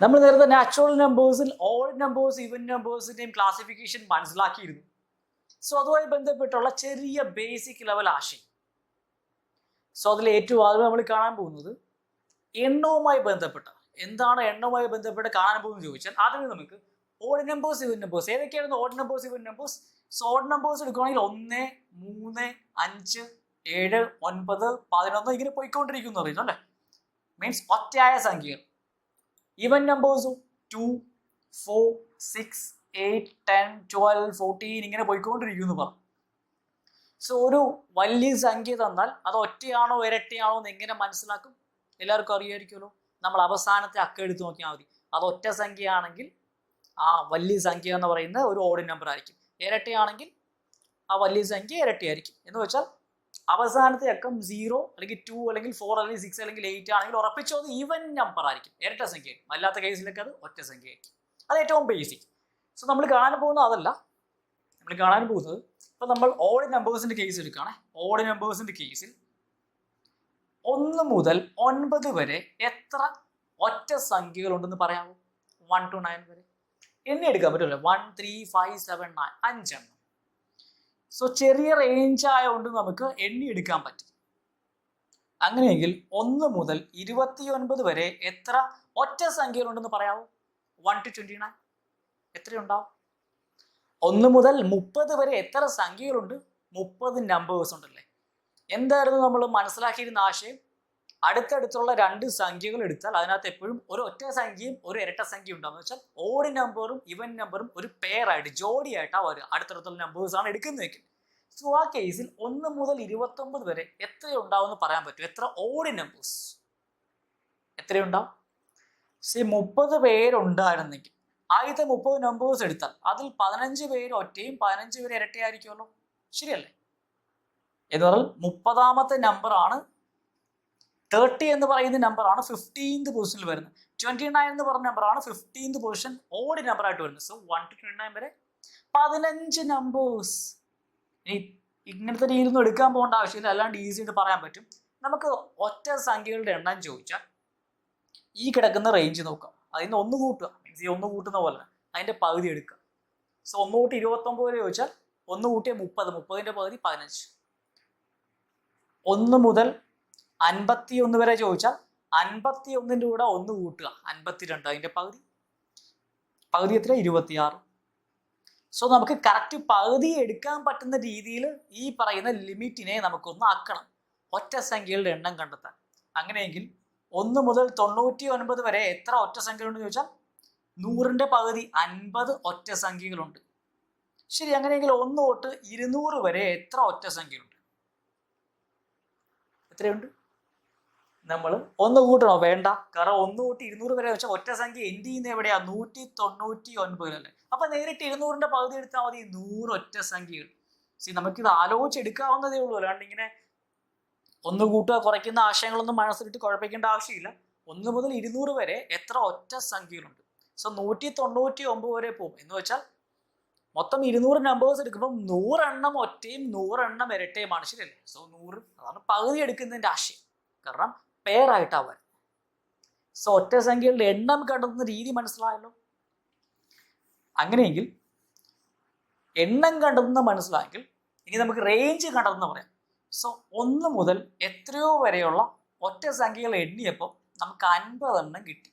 നമ്മൾ നേരത്തെ natural നമ്പേഴ്സിൽ all numbers ഇവൻ നമ്പേഴ്സിന്റെയും ക്ലാസിഫിക്കേഷൻ മനസ്സിലാക്കിയിരുന്നു. സോ അതുമായി ബന്ധപ്പെട്ടുള്ള ചെറിയ ബേസിക് ലെവൽ ആശയം. സോ അതിൽ ഏറ്റവും ആദ്യം നമ്മൾ കാണാൻ പോകുന്നത് എണ്ണവുമായി ബന്ധപ്പെട്ട എന്താണ് എണ്ണവുമായി ബന്ധപ്പെട്ട് കാണാൻ പോകുന്നത് ചോദിച്ചാൽ ആദ്യം നമുക്ക് odd numbers even numbers ഏതൊക്കെയായിരുന്നു odd numbers even numbers so odd numbers എടുക്കുകയാണെങ്കിൽ ഒന്ന് മൂന്ന് അഞ്ച് ഏഴ് ഒൻപത് പതിനൊന്ന് ഇങ്ങനെ പോയിക്കൊണ്ടിരിക്കുന്നു അറിയുന്നു അല്ലേ? മീൻസ് ഒറ്റയായ സംഖ്യകൾ. Even നമ്പേഴ്സും two four six eight ten twelve fourteen ഇങ്ങനെ പോയിക്കൊണ്ടിരിക്കും എന്ന് പറഞ്ഞു സോ ഒരു വലിയ സംഖ്യ തന്നാൽ അത് ഒറ്റയാണോ ഇരട്ടയാണോ എന്ന് എങ്ങനെ മനസ്സിലാക്കും? എല്ലാവർക്കും അറിയായിരിക്കുമല്ലോ. നമ്മൾ അവസാനത്തെ അക്ക എടുത്ത് നോക്കിയാൽ മതി. അത് ഒറ്റ സംഖ്യയാണെങ്കിൽ ആ വലിയ സംഖ്യ എന്ന് പറയുന്നത് ഒരു ഓഡ് നമ്പർ ആയിരിക്കും. ഇരട്ടയാണെങ്കിൽ ആ വലിയ സംഖ്യ ഇരട്ടയായിരിക്കും. എന്ന് വെച്ചാൽ അവസാനത്തെ അക്കം സീറോ അല്ലെങ്കിൽ ടു അല്ലെങ്കിൽ ഫോർ അല്ലെങ്കിൽ സിക്സ് അല്ലെങ്കിൽ എയ്റ്റ് ആണെങ്കിൽ ഉറപ്പിച്ചോ അത് ഈവൻ നമ്പർ ആയിരിക്കും. ഇരട്ട സംഖ്യ അല്ലാത്ത കേസിലൊക്കെ അത് ഒറ്റ സംഖ്യ ആയിരിക്കും. അത് ഏറ്റവും ബേസിക് സോ നമ്മൾ കാണാൻ പോകുന്ന അതല്ല. നമ്മൾ കാണാൻ പോകുന്നത് ഇപ്പൊ നമ്മൾ ഓഡ് നമ്പേഴ്സിന്റെ കേസ് എടുക്കുകയാണെ. ഓഡ് നമ്പേഴ്സിന്റെ കേസിൽ ഒന്ന് മുതൽ ഒൻപത് വരെ എത്ര ഒറ്റ സംഖ്യകളുണ്ടെന്ന് പറയാമോ വൺ ടു നയൻ വരെ. എന്നെ എടുക്കാൻ പറ്റില്ല one three five seven nine അഞ്ചെണ്ണം. സോ ചെറിയ റേഞ്ച് ആയതുകൊണ്ട് നമുക്ക് എണ്ണി എടുക്കാൻ പറ്റും. അങ്ങനെയെങ്കിൽ ഒന്ന് മുതൽ ഇരുപത്തി ഒൻപത് വരെ എത്ര ഒറ്റ സംഖ്യകളുണ്ടെന്ന് പറയാമോ വൺ ടു ട്വന്റി നയൻ എത്രയുണ്ടാവും? ഒന്ന് മുതൽ മുപ്പത് വരെ എത്ര സംഖ്യകളുണ്ട് മുപ്പത് നമ്പേഴ്സ് ഉണ്ടല്ലേ? എന്തായിരുന്നു നമ്മൾ മനസ്സിലാക്കിയിരുന്ന ആശയം? അടുത്തടുത്തുള്ള രണ്ട് സംഖ്യകൾ എടുത്താൽ അതിനകത്ത് എപ്പോഴും ഒരു ഒറ്റ സംഖ്യയും ഒരു ഇരട്ട സംഖ്യയും ഉണ്ടാവും. എന്ന് വെച്ചാൽ ഓഡ് നമ്പറും ഇവൻ നമ്പറും ഒരു പെയറായിട്ട് ജോഡിയായിട്ടാണ് വരിക അടുത്തടുത്തുള്ള നമ്പേഴ്സ് ആണ് എടുക്കുന്നതെങ്കിൽ സോ ആ കേസിൽ ഒന്ന് മുതൽ ഇരുപത്തൊമ്പത് വരെ എത്ര ഉണ്ടാവും എന്ന് പറയാൻ പറ്റും. എത്ര ഓഡ് നമ്പേഴ്സ് എത്രയുണ്ടാവും? സി മുപ്പത് പേരുണ്ടായിരുന്നെങ്കിൽ ആദ്യത്തെ മുപ്പത് നമ്പേഴ്സ് എടുത്താൽ അതിൽ പതിനഞ്ച് പേര് ഒറ്റയും പതിനഞ്ച് പേര് ഇരട്ടയായിരിക്കുമല്ലോ. ശരിയല്ലേ? എന്ന് പറഞ്ഞാൽ മുപ്പതാമത്തെ നമ്പറാണ് തേർട്ടി എന്ന് പറയുന്ന നമ്പറാണ് ഫിഫ്റ്റീൻത് പൊസിഷനിൽ വരുന്നത്. ട്വന്റി നയൻ എന്ന് പറഞ്ഞ നമ്പറാണ് ഫിഫ്റ്റീൻത് പൊസിഷൻ ഓടി നമ്പർ ആയിട്ട് വരുന്നത്. So one two twenty nine വരെ പതിനഞ്ച് നമ്പേഴ്സ് ഇനി ഇങ്ങനത്തെ രീതിയിലൊന്നും എടുക്കാൻ പോകേണ്ട ആവശ്യമില്ല. അല്ലാണ്ട് ഈസി ആയിട്ട് പറയാൻ പറ്റും. നമുക്ക് ഒറ്റ സംഖ്യകളുടെ എണ്ണം ചോദിച്ചാൽ ഈ കിടക്കുന്ന റേഞ്ച് നോക്കാം. അതിന് ഒന്ന് കൂട്ടുക. മീൻസ് ഈ ഒന്ന് കൂട്ടുന്ന പോലെ അതിന്റെ പകുതി എടുക്കുക. സോ ഒന്ന് കൂട്ടി ഇരുപത്തൊമ്പത് വരെ ചോദിച്ചാൽ ഒന്ന് കൂട്ടിയ മുപ്പത്. മുപ്പതിന്റെ പകുതി പതിനഞ്ച്. ഒന്ന് മുതൽ അൻപത്തി ഒന്ന് വരെ ചോദിച്ചാൽ അൻപത്തി ഒന്നിന്റെ കൂടെ ഒന്ന് കൂട്ടുക. അൻപത്തിരണ്ട്. അതിന്റെ പകുതി? പകുതി എത്ര ഇരുപത്തിയാറ്. സോ നമുക്ക് കറക്റ്റ് പകുതി എടുക്കാൻ പറ്റുന്ന രീതിയിൽ ഈ പറയുന്ന ലിമിറ്റിനെ നമുക്കൊന്ന് ആക്കണം. ഒറ്റ സംഖ്യകളുടെ എണ്ണം കണ്ടെത്താൻ. അങ്ങനെയെങ്കിൽ ഒന്ന് മുതൽ തൊണ്ണൂറ്റി ഒൻപത് വരെ എത്ര ഒറ്റ സംഖ്യകളുണ്ടെന്ന് ചോദിച്ചാൽ നൂറിന്റെ പകുതി. അൻപത് ഒറ്റ സംഖ്യകളുണ്ട്. ശരി അങ്ങനെയെങ്കിൽ ഒന്ന് തൊട്ട് ഇരുന്നൂറ് വരെ എത്ര ഒറ്റ സംഖ്യയുണ്ട് എത്രയുണ്ട്? നമ്മൾ ഒന്ന് കൂട്ടണോ. വേണ്ട. കാരണം ഒന്ന് കൂട്ടി ഇരുന്നൂറ് വരെ വെച്ചാൽ ഒറ്റ സംഖ്യ എൻഡ് ചെയ്യുന്ന എവിടെയാ? നൂറ്റി തൊണ്ണൂറ്റി ഒൻപതിലല്ലേ അപ്പൊ നേരിട്ട് ഇരുന്നൂറിന്റെ പകുതി എടുത്താൽ മതി. നൂറ് ഒറ്റ സംഖ്യകൾ. സി നമുക്കിത് ആലോചിച്ചെടുക്കാവുന്നതേ ഉള്ളൂ. അല്ലാണ്ട് ഇങ്ങനെ ഒന്ന് കൂട്ടുക കുറയ്ക്കുന്ന ആശയങ്ങളൊന്നും മനസ്സിലിട്ട് കുഴപ്പിക്കേണ്ട ആവശ്യമില്ല. ഒന്ന് മുതൽ ഇരുന്നൂറ് വരെ എത്ര ഒറ്റ സംഖ്യകളുണ്ട്? സോ നൂറ്റി തൊണ്ണൂറ്റി ഒമ്പത് വരെ പോകും എന്ന് വെച്ചാൽ മൊത്തം ഇരുന്നൂറ് നമ്പേഴ്സ് എടുക്കുമ്പോൾ നൂറെണ്ണം ഒറ്റയും നൂറെണ്ണം ഇരട്ടയുമാണ്. ശരിയല്ലേ? സോ നൂറ് അതാണ് പകുതി എടുക്കുന്നതിന്റെ ആശയം. കാരണം പെയറായിട്ടാവാൻ സോ ഒറ്റ സംഖ്യകളുടെ എണ്ണം കണ്ടെത്തുന്ന രീതി മനസ്സിലായല്ലോ? അങ്ങനെയെങ്കിൽ എണ്ണം കണ്ടെത്തുന്ന മനസ്സിലായെങ്കിൽ ഇനി നമുക്ക് റേഞ്ച് കണ്ടെത്തുന്ന പറയാം. സോ ഒന്ന് മുതൽ എത്രയോ വരെയുള്ള ഒറ്റ സംഖ്യകൾ എണ്ണിയപ്പോൾ നമുക്ക് അൻപതെണ്ണം കിട്ടി.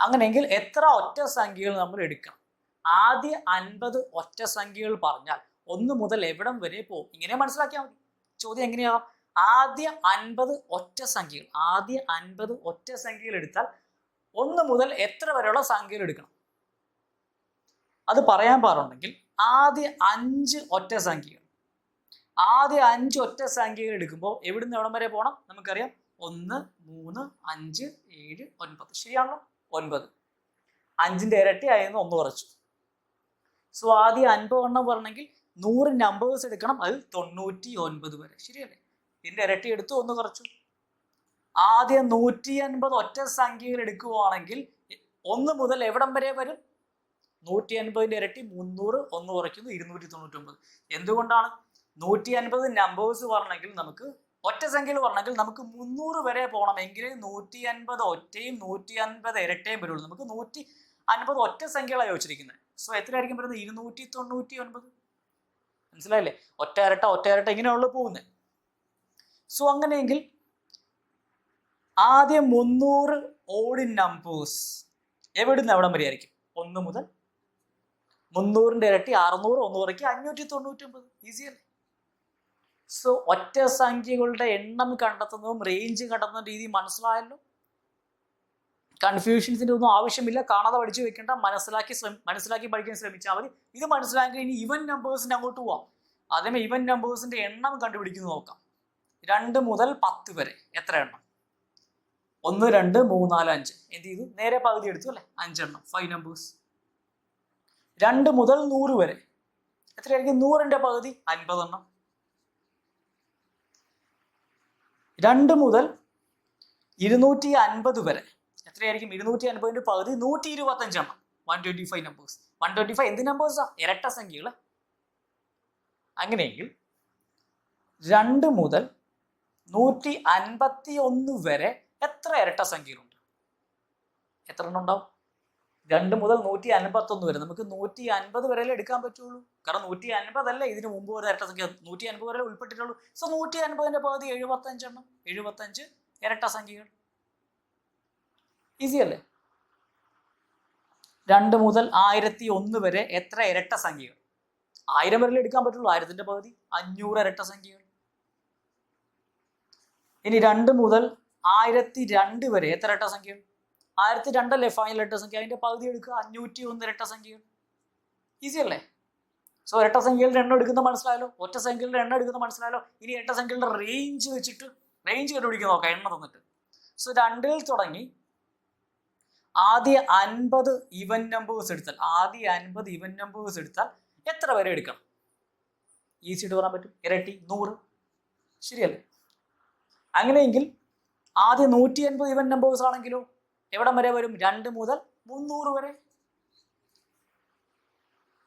അങ്ങനെയെങ്കിൽ എത്ര ഒറ്റ സംഖ്യകൾ നമ്മൾ എടുക്കണം? ആദ്യ അൻപത് ഒറ്റ സംഖ്യകൾ പറഞ്ഞാൽ ഒന്ന് മുതൽ എവിടം വരെ പോകും? ഇങ്ങനെ മനസ്സിലാക്കിയാൽ മതി. ചോദ്യം എങ്ങനെയാവാം? ആദ്യ അൻപത് ഒറ്റ സംഖ്യകൾ. ആദ്യ അൻപത് ഒറ്റ സംഖ്യകൾ എടുത്താൽ ഒന്ന് മുതൽ എത്ര വരെയുള്ള സംഖ്യകൾ എടുക്കണം? അത് പറയാൻ പാടുണ്ടെങ്കിൽ ആദ്യ അഞ്ച് ഒറ്റ സംഖ്യകൾ. ആദ്യ അഞ്ച് ഒറ്റ സംഖ്യകൾ എടുക്കുമ്പോൾ എവിടുന്ന് എവിടം വരെ പോകണം നമുക്കറിയാം. ഒന്ന് മൂന്ന് അഞ്ച് ഏഴ് ഒൻപത്. ശരിയാണല്ലോ ഒൻപത്. അഞ്ചിന്റെ ഇരട്ടി ആയിരുന്നു ഒന്ന് കുറച്ചു സോ ആദ്യ അൻപത് എണ്ണം പറഞ്ഞെങ്കിൽ നൂറ് നമ്പേഴ്സ് എടുക്കണം. അത് തൊണ്ണൂറ്റി ഒൻപത് വരെ. ശരിയല്ലേ? ഇതിന്റെ ഇരട്ടി എടുത്തു ഒന്ന് കുറച്ചു. ആദ്യം നൂറ്റി അൻപത് ഒറ്റ സംഖ്യകൾ എടുക്കുകയാണെങ്കിൽ ഒന്ന് മുതൽ എവിടം വരെ വരും? നൂറ്റി അൻപതിന്റെ ഇരട്ടി മുന്നൂറ് ഒന്ന് കുറയ്ക്കുന്നു ഇരുന്നൂറ്റി തൊണ്ണൂറ്റി ഒമ്പത് എന്തുകൊണ്ടാണ്? നൂറ്റി അൻപത് നമ്പേഴ്സ് പറഞ്ഞെങ്കിൽ നമുക്ക് ഒറ്റ സംഖ്യകൾ പറഞ്ഞെങ്കിൽ നമുക്ക് മുന്നൂറ് വരെ പോകണമെങ്കിൽ നൂറ്റി അൻപത് ഒറ്റയും നൂറ്റി അൻപത് ഇരട്ടയും വരുള്ളൂ. നമുക്ക് നൂറ്റി അൻപത് ഒറ്റ സംഖ്യകളാണ് ചോദിച്ചിരിക്കുന്നത് സോ എത്രയായിരിക്കും വരുന്നത്? ഇരുന്നൂറ്റി തൊണ്ണൂറ്റി ഒൻപത് മനസ്സിലായില്ലേ? ഒറ്റ ഇരട്ട ഒറ്റ ഇരട്ട ഇങ്ങനെയുള്ള പോകുന്നത് സോ അങ്ങനെയെങ്കിൽ ആദ്യം മുന്നൂറ് ഓടി നമ്പേഴ്സ് എവിടുന്ന് എവിടം വരെ ആയിരിക്കും ഒന്ന് മുതൽ മുന്നൂറിന്റെ ഇരട്ടി അറുന്നൂറ് ഒന്നൂറയ്ക്ക് അഞ്ഞൂറ്റി തൊണ്ണൂറ്റി ഒമ്പത് ഈസി അല്ലേ? സോ ഒറ്റ സംഖ്യകളുടെ എണ്ണം കണ്ടെത്തുന്നതും റേഞ്ച് കണ്ടെത്തുന്ന രീതി മനസ്സിലായല്ലോ? കൺഫ്യൂഷൻസിന്റെ ഒന്നും ആവശ്യമില്ല. കാണാതെ പഠിച്ചു വെക്കേണ്ട. മനസ്സിലാക്കി മനസ്സിലാക്കി പഠിക്കാൻ ശ്രമിച്ചാൽ മതി. ഇത് മനസ്സിലാക്കി ഇനി ഇവൻ നമ്പേഴ്സിന്റെ അങ്ങോട്ട് പോവാം. അതേമേ ഇവൻ നമ്പേഴ്സിന്റെ എണ്ണം കണ്ടുപിടിക്കുന്നത് നോക്കാം. രണ്ട് മുതൽ പത്ത് വരെ. എത്ര എണ്ണം? ഒന്ന് രണ്ട് മൂന്ന് നാല് അഞ്ച്. എന്ത് ചെയ്തു? നേരെ പകുതി എടുത്തു അല്ലേ? അഞ്ചെണ്ണം. ഫൈവ് നമ്പേഴ്സ് രണ്ട് മുതൽ നൂറ് വരെ. എത്രയായിരിക്കും? നൂറിന്റെ പകുതി. അൻപതെണ്ണം. രണ്ട് മുതൽ ഇരുന്നൂറ്റി അൻപത് വരെ. എത്രയായിരിക്കും? ഇരുന്നൂറ്റി അൻപതിന്റെ പകുതി നൂറ്റി ഇരുപത്തഞ്ചെണ്ണം one twenty five numbers one twenty five എന്ത് നമ്പേഴ്സാ ഇരട്ട സംഖ്യകൾ അങ്ങനെയെങ്കിൽ രണ്ട് മുതൽ നൂറ്റി അൻപത്തി ഒന്ന് വരെ എത്ര ഇരട്ട സംഖ്യകളുണ്ട്? എത്ര എണ്ണം ഉണ്ടാവും? രണ്ട് മുതൽ നൂറ്റി അൻപത്തി ഒന്ന് വരെ. നമുക്ക് നൂറ്റി അൻപത് വരെ എടുക്കാൻ പറ്റുള്ളൂ. കാരണം നൂറ്റി അൻപതല്ല ഇതിന് മുമ്പ് വരെ ഇരട്ട സംഖ്യ? നൂറ്റി അൻപത് വരെ ഉൾപ്പെട്ടിട്ടുള്ളൂ. സോ നൂറ്റി അൻപതിന്റെ പകുതി എഴുപത്തഞ്ചെണ്ണം. എഴുപത്തഞ്ച് ഇരട്ട സംഖ്യകൾ. ഈസി അല്ലേ? രണ്ട് മുതൽ ആയിരത്തി ഒന്ന് വരെ എത്ര ഇരട്ട സംഖ്യകൾ? ആയിരം വരെ എടുക്കാൻ പറ്റുള്ളൂ. ആയിരത്തിന്റെ പകുതി. അഞ്ഞൂറ് ഇരട്ട സംഖ്യകൾ. ഇനി രണ്ട് മുതൽ ആയിരത്തി രണ്ട് വരെ. എത്ര ഇരട്ട സംഖ്യ? ആയിരത്തി രണ്ടല്ലേ ഫൈനൽ ഇരട്ട സംഖ്യ. അതിന്റെ പകുതി എടുക്കുക. അഞ്ഞൂറ്റി ഒന്ന് ഇരട്ട സംഖ്യകൾ ഈസി അല്ലേ? സോ ഇരട്ട സംഖ്യകളുടെ എണ്ണം എടുക്കുന്ന മനസ്സിലായാലോ ഒറ്റ സംഖ്യകളുടെ എണ്ണം എടുക്കുന്ന മനസ്സിലായാലോ ഇനി ഇരട്ട സംഖ്യകളുടെ റേഞ്ച് വെച്ചിട്ട് റേഞ്ച് കണ്ടുപിടിക്കുക നോക്കാം. എണ്ണം തന്നിട്ട്. സോ രണ്ടിൽ തുടങ്ങി. ആദ്യ അൻപത് ഇവൻ നമ്പേഴ്സ് എടുത്താൽ ആദ്യ അൻപത് ഇവൻ നമ്പേഴ്സ് എടുത്താൽ എത്ര വരെ എടുക്കണം? ഈസി ആയിട്ട് പറയാൻ പറ്റും. ഇരട്ടി നൂറ്. ശരിയല്ലേ? അങ്ങനെയെങ്കിൽ ആദ്യം നൂറ്റി എൺപത് ഇവൻ നമ്പേഴ്സ് ആണെങ്കിലോ എവിടം വരെ വരും? രണ്ട് മുതൽ മുന്നൂറ് വരെ.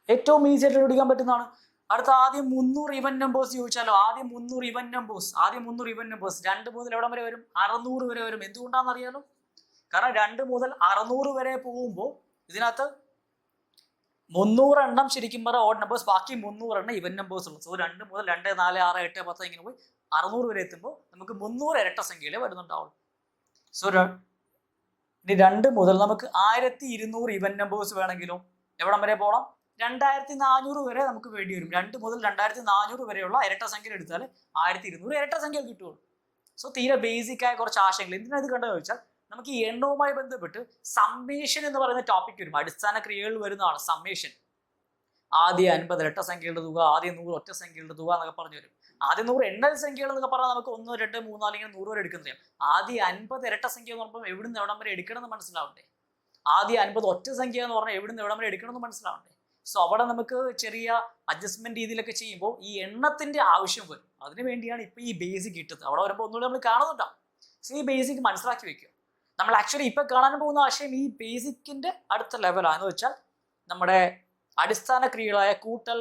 ഏറ്റവും ഈസി ആയിട്ട് എടുക്കാൻ പറ്റുന്നതാണ്. അടുത്ത ആദ്യം മുന്നൂറ് ഇവൻ നമ്പേഴ്സ് ചോദിച്ചാലോ? ആദ്യം മുന്നൂറ് ഇവൻ നമ്പേഴ്സ് ആദ്യം മുന്നൂറ് ഇവൻ നമ്പേഴ്സ് രണ്ട് മുതൽ എവിടം വരെ വരും? അറുന്നൂറ് വരെ വരും. എന്തുകൊണ്ടാണെന്ന് അറിയാലോ? കാരണം രണ്ട് മുതൽ അറുന്നൂറ് വരെ പോകുമ്പോൾ ഇതിനകത്ത് മുന്നൂറ് എണ്ണം ശരിക്കും പറഞ്ഞാൽ ഓഡ് നമ്പേഴ്സ് ബാക്കി മുന്നൂറ് എണ്ണം നമ്പേഴ്സ് ഉള്ളൂ. സോ രണ്ട് മുതൽ രണ്ട് നാല് ആറ് എട്ട് പത്ത് ഇങ്ങനെ പോയി അറുന്നൂറ് വരെ എത്തുമ്പോൾ നമുക്ക് മുന്നൂറ് ഇരട്ട സംഖ്യയിലെ വരുന്നുണ്ടാവുള്ളൂ. സോ ഇനി രണ്ട് മുതൽ നമുക്ക് ആയിരത്തി ഇരുന്നൂറ് ഇവൻ നമ്പേഴ്സ് വേണമെങ്കിലും? എവിടം വരെ പോകണം രണ്ടായിരത്തി നാനൂറ് വരെ നമുക്ക് വേണ്ടി വരും. രണ്ട് മുതൽ രണ്ടായിരത്തി നാനൂറ് വരെയുള്ള ഇരട്ട സംഖ്യ എടുത്താൽ ആയിരത്തി ഇരുന്നൂറ് ഇരട്ട സംഖ്യ കിട്ടുള്ളൂ സോ തീരെ ബേസിക് ആയ കുറച്ച് ആശയങ്ങൾ. എന്തിനാ ഇത് കണ്ടതെന്ന് വെച്ചാൽ നമുക്ക് ഈ എണ്ണവുമായി ബന്ധപ്പെട്ട് സമ്മേഷൻ എന്ന് പറയുന്ന ടോപ്പിക് വരും അടിസ്ഥാന ക്രിയകളിൽ വരുന്നതാണ് സമ്മേഷൻ ആദ്യ അൻപത് ഇരട്ട സംഖ്യകളുടെ തുക ആദ്യം നൂറ് ഒറ്റ സംഖ്യകളുടെ തുക എന്നൊക്കെ പറഞ്ഞു വരും. ആദ്യം നൂറ് എണ്ണൽ സംഖ്യകൾ എന്നൊക്കെ പറഞ്ഞാൽ നമുക്ക് ഒന്ന് രണ്ട് മൂന്നോ അല്ലെങ്കിൽ നൂറ് വരെ എടുക്കുന്നത് ആദ്യം അൻപത് ഇരട്ട സംഖ്യ എന്ന് പറയുമ്പോൾ എവിടുന്ന് എവിടം വരെ എടുക്കണമെന്ന് മനസ്സിലാവണ്ടേ? ആദ്യം അൻപത് ഒറ്റ സംഖ്യ എന്ന് പറഞ്ഞാൽ എവിടുന്ന് എവിടം വരെ എടുക്കണമെന്ന് മനസ്സിലാവണ്ടേ? സോ അവിടെ നമുക്ക് ചെറിയ അഡ്ജസ്റ്റ്മെന്റ് രീതിയിലൊക്കെ ചെയ്യുമ്പോൾ ഈ എണ്ണത്തിന്റെ ആവശ്യം വരും. അതിനു വേണ്ടിയാണ് ഇപ്പൊ ഈ ബേസിക് കിട്ടുന്നത്. അവിടെ വരുമ്പോൾ ഒന്നുകൂടി നമ്മൾ കാണുന്നുണ്ടാവും. സോ ഈ ബേസിക് മനസ്സിലാക്കി വെക്കുക. നമ്മൾ ആക്ച്വലി ഇപ്പൊ കാണാൻ പോകുന്ന ആശയം ഈ ബേസിക്കിന്റെ അടുത്ത ലെവലാണെന്ന് വെച്ചാൽ നമ്മുടെ അടിസ്ഥാന ക്രിയകളായ കൂട്ടൽ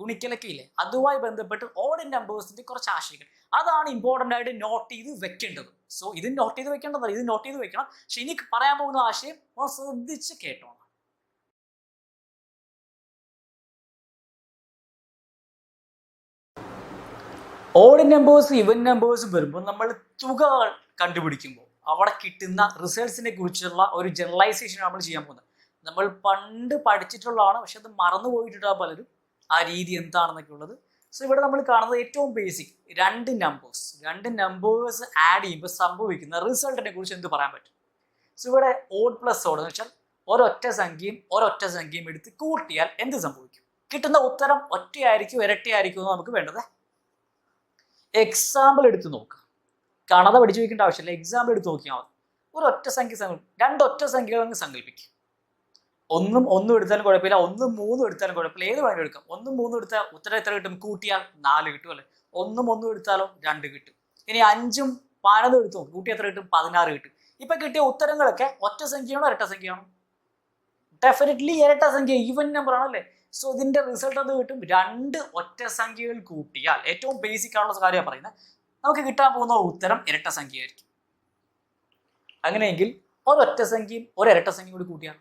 ഗുണിക്കലൊക്കെ ഇല്ലേ അതുമായി ബന്ധപ്പെട്ട് ഓഡ് നമ്പേഴ്സിന്റെ കുറച്ച് ആശയങ്ങൾ. അതാണ് ഇമ്പോർട്ടന്റ് ആയിട്ട് നോട്ട് ചെയ്ത് വെക്കേണ്ടത്. സോ ഇത് നോട്ട് ചെയ്ത് വെക്കേണ്ടതല്ല. ഇത് നോട്ട് ചെയ്ത് വെക്കണം. പക്ഷെ ഇനി പറയാൻ പോകുന്ന ആശയം ശ്രദ്ധിച്ച് കേട്ടോ ഓഡ് നമ്പേഴ്സ് ഇവൻ നമ്പേഴ്സ് വരുമ്പോൾ നമ്മൾ തുകകൾ കണ്ടുപിടിക്കുമ്പോൾ അവിടെ കിട്ടുന്ന റിസൾട്ട്സിനെ കുറിച്ചുള്ള ഒരു ജനറലൈസേഷൻ നമ്മൾ ചെയ്യാൻ പോകുന്നത്. നമ്മൾ പണ്ട് പഠിച്ചിട്ടുള്ളതാണ് പക്ഷെ അത് മറന്നു പോയിട്ടുണ്ടാകും പലരും. ആ രീതി എന്താണെന്നൊക്കെ ഉള്ളത് സോ ഇവിടെ നമ്മൾ കാണുന്നത് ഏറ്റവും ബേസിക് രണ്ട് നമ്പേഴ്സ് രണ്ട് നമ്പേഴ്സ് ആഡ് ചെയ്യുമ്പോൾ സംഭവിക്കുന്ന റിസൾട്ടിനെ കുറിച്ച് എന്ത് പറയാൻ പറ്റും? സോ ഇവിടെ ഓഡ് പ്ലസ് ഓഡ് എന്ന് വെച്ചാൽ ഒരൊറ്റ സംഖ്യയും ഒരൊറ്റ സംഖ്യയും എടുത്ത് കൂട്ടിയാൽ എന്ത് സംഭവിക്കും? കിട്ടുന്ന ഉത്തരം ഒറ്റയായിരിക്കും ഇരട്ടിയായിരിക്കും എന്ന് നമുക്ക് വേണ്ടത്. എക്സാമ്പിൾ എടുത്ത് നോക്കുക. കാണാതെ പഠിച്ചു വയ്ക്കേണ്ട ആവശ്യമില്ല. എക്സാമ്പിൾ എടുത്ത് നോക്കിയാൽ മതി. ഒരു ഒറ്റ സംഖ്യ സങ്കല്പം രണ്ട് ഒറ്റ സംഖ്യകൾ അങ്ങ് സങ്കല്പിക്കും ഒന്നും ഒന്നും എടുത്താലും കുഴപ്പമില്ല ഒന്നും മൂന്നും എടുത്താലും കുഴപ്പമില്ല. ഏത് വേണമെങ്കിലും എടുക്കാം. ഒന്നും മൂന്നും എടുത്താൽ ഉത്തരം എത്ര കിട്ടും? കൂട്ടിയാൽ നാല് കിട്ടും അല്ലേ? ഒന്നും ഒന്നും എടുത്താലോ രണ്ട് കിട്ടും. ഇനി അഞ്ചും പലതും എടുത്തു കൂട്ടി എത്ര കിട്ടും? പതിനാറ് കിട്ടും. ഇപ്പൊ കിട്ടിയ ഉത്തരങ്ങളൊക്കെ ഒറ്റ സംഖ്യയാണോ ഇരട്ട സംഖ്യയാണോ ഡെഫിനറ്റ്ലി ഇരട്ട സംഖ്യ ഈവൻ നമ്പർ ആണല്ലേ സോ ഇതിന്റെ റിസൾട്ട് എന്ത് കിട്ടും? രണ്ട് ഒറ്റ സംഖ്യകൾ കൂട്ടിയാൽ. ഏറ്റവും ബേസിക് ആയിട്ടുള്ള കാര്യം പറയുന്നത്. നമുക്ക് കിട്ടാൻ പോകുന്ന ഉത്തരം ഇരട്ട സംഖ്യ ആയിരിക്കും അങ്ങനെയെങ്കിൽ ഒരൊറ്റ സംഖ്യയും ഒരു ഇരട്ട സംഖ്യയും കൂടി കൂട്ടിയാണ്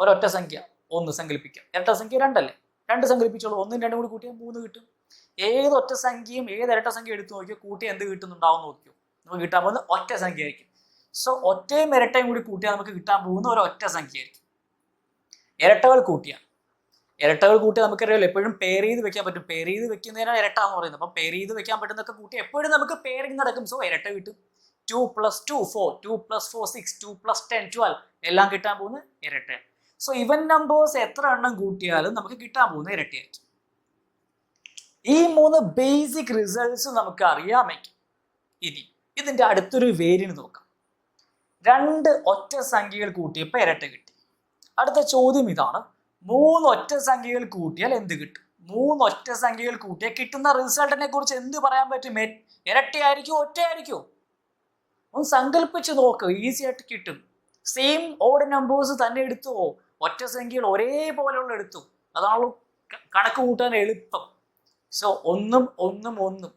ഒരൊറ്റ സംഖ്യ ഒന്ന് സങ്കല്പിക്കാം. ഇരട്ട സംഖ്യ രണ്ടല്ലേ? രണ്ട് സങ്കല്പിച്ചോളൂ. ഒന്നും രണ്ടും കൂടി കൂട്ടിയാൽ മൂന്ന് കിട്ടും. ഏത് ഒറ്റ സംഖ്യയും ഏത് ഇരട്ട സംഖ്യ എടുത്തു നോക്കിയോ കൂട്ടി എന്ത് കിട്ടുന്നുണ്ടാവും നോക്കിയോ? നമുക്ക് കിട്ടാൻ പോകുന്ന ഒറ്റ സംഖ്യ ആയിരിക്കും. സോ ഒറ്റയും ഇരട്ടയും കൂടി കൂട്ടിയാൽ നമുക്ക് കിട്ടാൻ പോകുന്ന ഒരു ഒറ്റ സംഖ്യ ആയിരിക്കും. ഇരട്ടകൾ കൂട്ടിയാൽ ഇരട്ടകൾ കൂട്ടി നമുക്കറിയാലോ എപ്പോഴും പേർ ചെയ്ത് വെക്കാൻ പറ്റും. പേർ ചെയ്ത് വെക്കുന്നതിനാണ് ഇരട്ട എന്ന് പറയുന്നത്. അപ്പം പേർ ചെയ്ത് വെക്കാൻ പറ്റുന്നൊക്കെ കൂട്ടി എപ്പോഴും നമുക്ക് പേരിങ് നടക്കും. സോ ഇരട്ട കിട്ടും. Two plus two four two plus four six two plus ten twelve എല്ലാം കിട്ടാൻ പോകുന്ന ഇരട്ട സോ ഇവൻ നമ്പേഴ്സ് എത്ര എണ്ണം കൂട്ടിയാലും നമുക്ക് കിട്ടാൻ പോകുന്ന ഇരട്ടിയായിട്ട് ഈ മൂന്ന് ബേസിക് റിസൾട്ട്സ് നമുക്ക് അറിയാമെങ്കിൽ ഇനി ഇതിന്റെ അടുത്തൊരു വേരിന് നോക്കാം. രണ്ട് ഒറ്റ സംഖ്യകൾ കൂട്ടിയപ്പോൾ ഇരട്ട കിട്ടി. അടുത്ത ചോദ്യം ഇതാണ്. മൂന്ന് ഒറ്റ സംഖ്യകൾ കൂട്ടിയാൽ എന്ത് കിട്ടും? മൂന്ന് ഒറ്റ സംഖ്യകൾ കൂട്ടിയാൽ കിട്ടുന്ന റിസൾട്ടിനെ കുറിച്ച് എന്ത് പറയാൻ പറ്റും? എ- ഇരട്ടയായിരിക്കും? ഒറ്റയായിരിക്കും? ഒന്ന് സങ്കല്പിച്ച് നോക്ക്. ഈസി ആയിട്ട് കിട്ടും. സെയിം ഓഡ് നമ്പേഴ്സ് തന്നെ എടുത്തുവോ? ഒറ്റ സംഖ്യകൾ ഒരേപോലെയുള്ള എടുത്തു. അതാണല്ലോ കണക്ക് കൂട്ടാൻ എളുപ്പം. സോ ഒന്നും ഒന്നും ഒന്നും.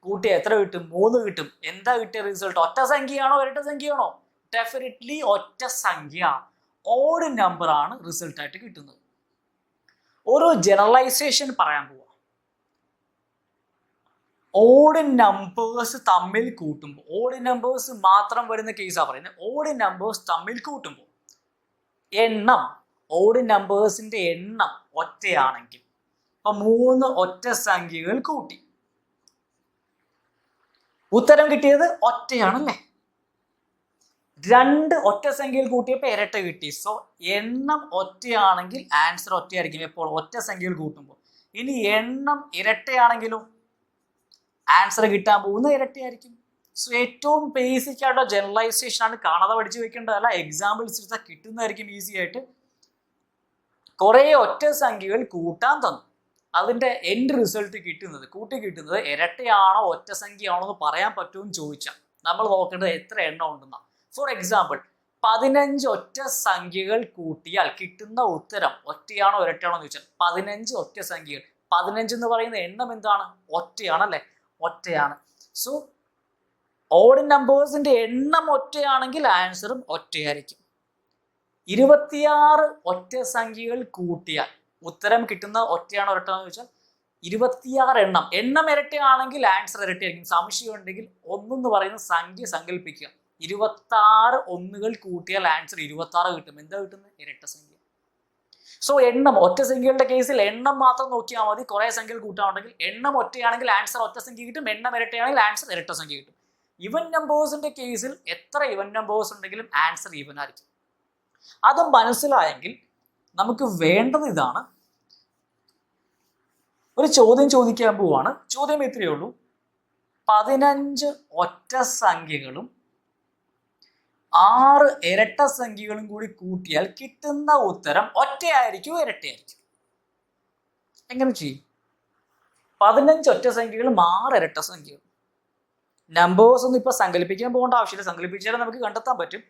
കൂട്ടി എത്ര കിട്ടും? മൂന്ന് കിട്ടും. എന്താ കിട്ടിയ റിസൾട്ട് ഒറ്റ സംഖ്യയാണോ? ഇരട്ട സംഖ്യയാണോ? ഡെഫിനറ്റ്ലി ഒറ്റ സംഖ്യ. ഓഡ് നമ്പർ ആണ് റിസൾട്ടായിട്ട് കിട്ടുന്നത്. ഓരോ ജനറലൈസേഷൻ പറയാൻ പോവാ. ഓഡ് നമ്പേഴ്സ് തമ്മിൽ കൂട്ടുമ്പോൾ ഓഡ് നമ്പേഴ്സ് മാത്രം വരുന്ന കേസാണ് പറയുന്നത്. ഓഡ് നമ്പേഴ്സ് തമ്മിൽ കൂട്ടുമ്പോൾ എണ്ണം ഓഡ് നമ്പേഴ്സിന്റെ എണ്ണം ഒറ്റയാണെങ്കിൽ. അപ്പൊ മൂന്ന് ഒറ്റ സംഖ്യകൾ കൂട്ടി. ഉത്തരം കിട്ടിയത് ഒറ്റയാണല്ലേ? രണ്ട് ഒറ്റ സംഖ്യയിൽ കൂട്ടിയപ്പോൾ ഇരട്ട കിട്ടി. സോ എണ്ണം ഒറ്റയാണെങ്കിൽ ആൻസർ ഒറ്റയായിരിക്കും. എപ്പോൾ? ഒറ്റ സംഖ്യയിൽ കൂട്ടുമ്പോൾ. ഇനി എണ്ണം ഇരട്ടയാണെങ്കിലും ആൻസർ കിട്ടാൻ പോകുന്ന ഇരട്ടയായിരിക്കും. സോ ഏറ്റവും ബേസിക് ആയിട്ടുള്ള ജനറലൈസേഷൻ ആണ് കാണാതെ പഠിച്ചു വെക്കേണ്ടതല്ല എക്സാമ്പിൾസ് എടുത്താൽ കിട്ടുന്നതായിരിക്കും ഈസി ആയിട്ട്. കുറേ ഒറ്റ സംഖ്യകൾ കൂട്ടാൻ തന്നു. അതിന്റെ എൻഡ് റിസൾട്ട് കിട്ടുന്നത് കൂട്ടി കിട്ടുന്നത് ഇരട്ടയാണോ ഒറ്റ സംഖ്യയാണോ എന്ന് പറയാൻ പറ്റുമെന്ന് ചോദിച്ചാൽ നമ്മൾ നോക്കേണ്ടത് എത്ര എണ്ണം ഉണ്ടെന്നാ. ഫോർ എക്സാമ്പിൾ പതിനഞ്ച് ഒറ്റ സംഖ്യകൾ കൂട്ടിയാൽ കിട്ടുന്ന ഉത്തരം ഒറ്റയാണോ ഇരട്ടയാണോ എന്ന് ചോദിച്ചാൽ പതിനഞ്ച് ഒറ്റ സംഖ്യകൾ. പതിനഞ്ച് എന്ന് പറയുന്ന എണ്ണം എന്താണ്? ഒറ്റയാണല്ലേ? ഒറ്റയാണ്. സോ ഓഡ് നമ്പേഴ്സിന്റെ എണ്ണം ഒറ്റയാണെങ്കിൽ ആൻസറും ഒറ്റയായിരിക്കും. ഇരുപത്തിയാറ് ഒറ്റ സംഖ്യകൾ കൂട്ടിയാൽ ഉത്തരം കിട്ടുന്ന ഒറ്റയാണ് എന്ന് ചോദിച്ചാൽ ഇരുപത്തിയാറ് എണ്ണം. എണ്ണം ഇരട്ടിയാണെങ്കിൽ ആൻസർ ഇരട്ടിയായിരിക്കും. സംശയം ഉണ്ടെങ്കിൽ ഒന്നെന്ന് പറയുന്ന സംഖ്യ സങ്കല്പിക്കുക ഇരുപത്താറ് ഒന്നുകൾ കൂട്ടിയാൽ ആൻസർ ഇരുപത്തി ആറ് കിട്ടും. എന്താ കിട്ടുന്നത് ഇരട്ട സംഖ്യ. സോ എണ്ണം ഒറ്റ സംഖ്യകളുടെ കേസിൽ എണ്ണം മാത്രം നോക്കിയാൽ മതി. കുറേ സംഖ്യകൾ കൂട്ടാനുണ്ടെങ്കിൽ എണ്ണം ഒറ്റയാണെങ്കിൽ ആൻസർ ഒറ്റ സംഖ്യ കിട്ടും. എണ്ണം ഇരട്ടയാണെങ്കിൽ ആൻസർ ഇരട്ട സംഖ്യ കിട്ടും. ഇവൻ നമ്പേഴ്സിന്റെ കേസിൽ എത്ര ഇവൻ നമ്പേഴ്സ് ഉണ്ടെങ്കിലും ആൻസർ ഈവൻ ആയിരിക്കും. അത് മനസ്സിലായെങ്കിൽ നമുക്ക് വേണ്ടത് ഇതാണ്. ഒരു ചോദ്യം ചോദിക്കാൻ പോവാണ്. ചോദ്യം ഇത്രയേ ഉള്ളൂ. പതിനഞ്ച് ഒറ്റ സംഖ്യകളും ആറ് ഇരട്ട സംഖ്യകളും കൂടി കൂട്ടിയാൽ കിട്ടുന്ന ഉത്തരം ഒറ്റയായിരിക്കും ഇരട്ടയായിരിക്കും. എങ്ങനെ ചെയ്യും? പതിനഞ്ച് ഒറ്റ സംഖ്യകളും ആറ് ഇരട്ട സംഖ്യകളും. നമ്പേഴ്സ് ഒന്നും ഇപ്പൊ സങ്കല്പിക്കാൻ പോകേണ്ട ആവശ്യമില്ല. സങ്കല്പിച്ചാലും നമുക്ക് കണ്ടെത്താൻ പറ്റും.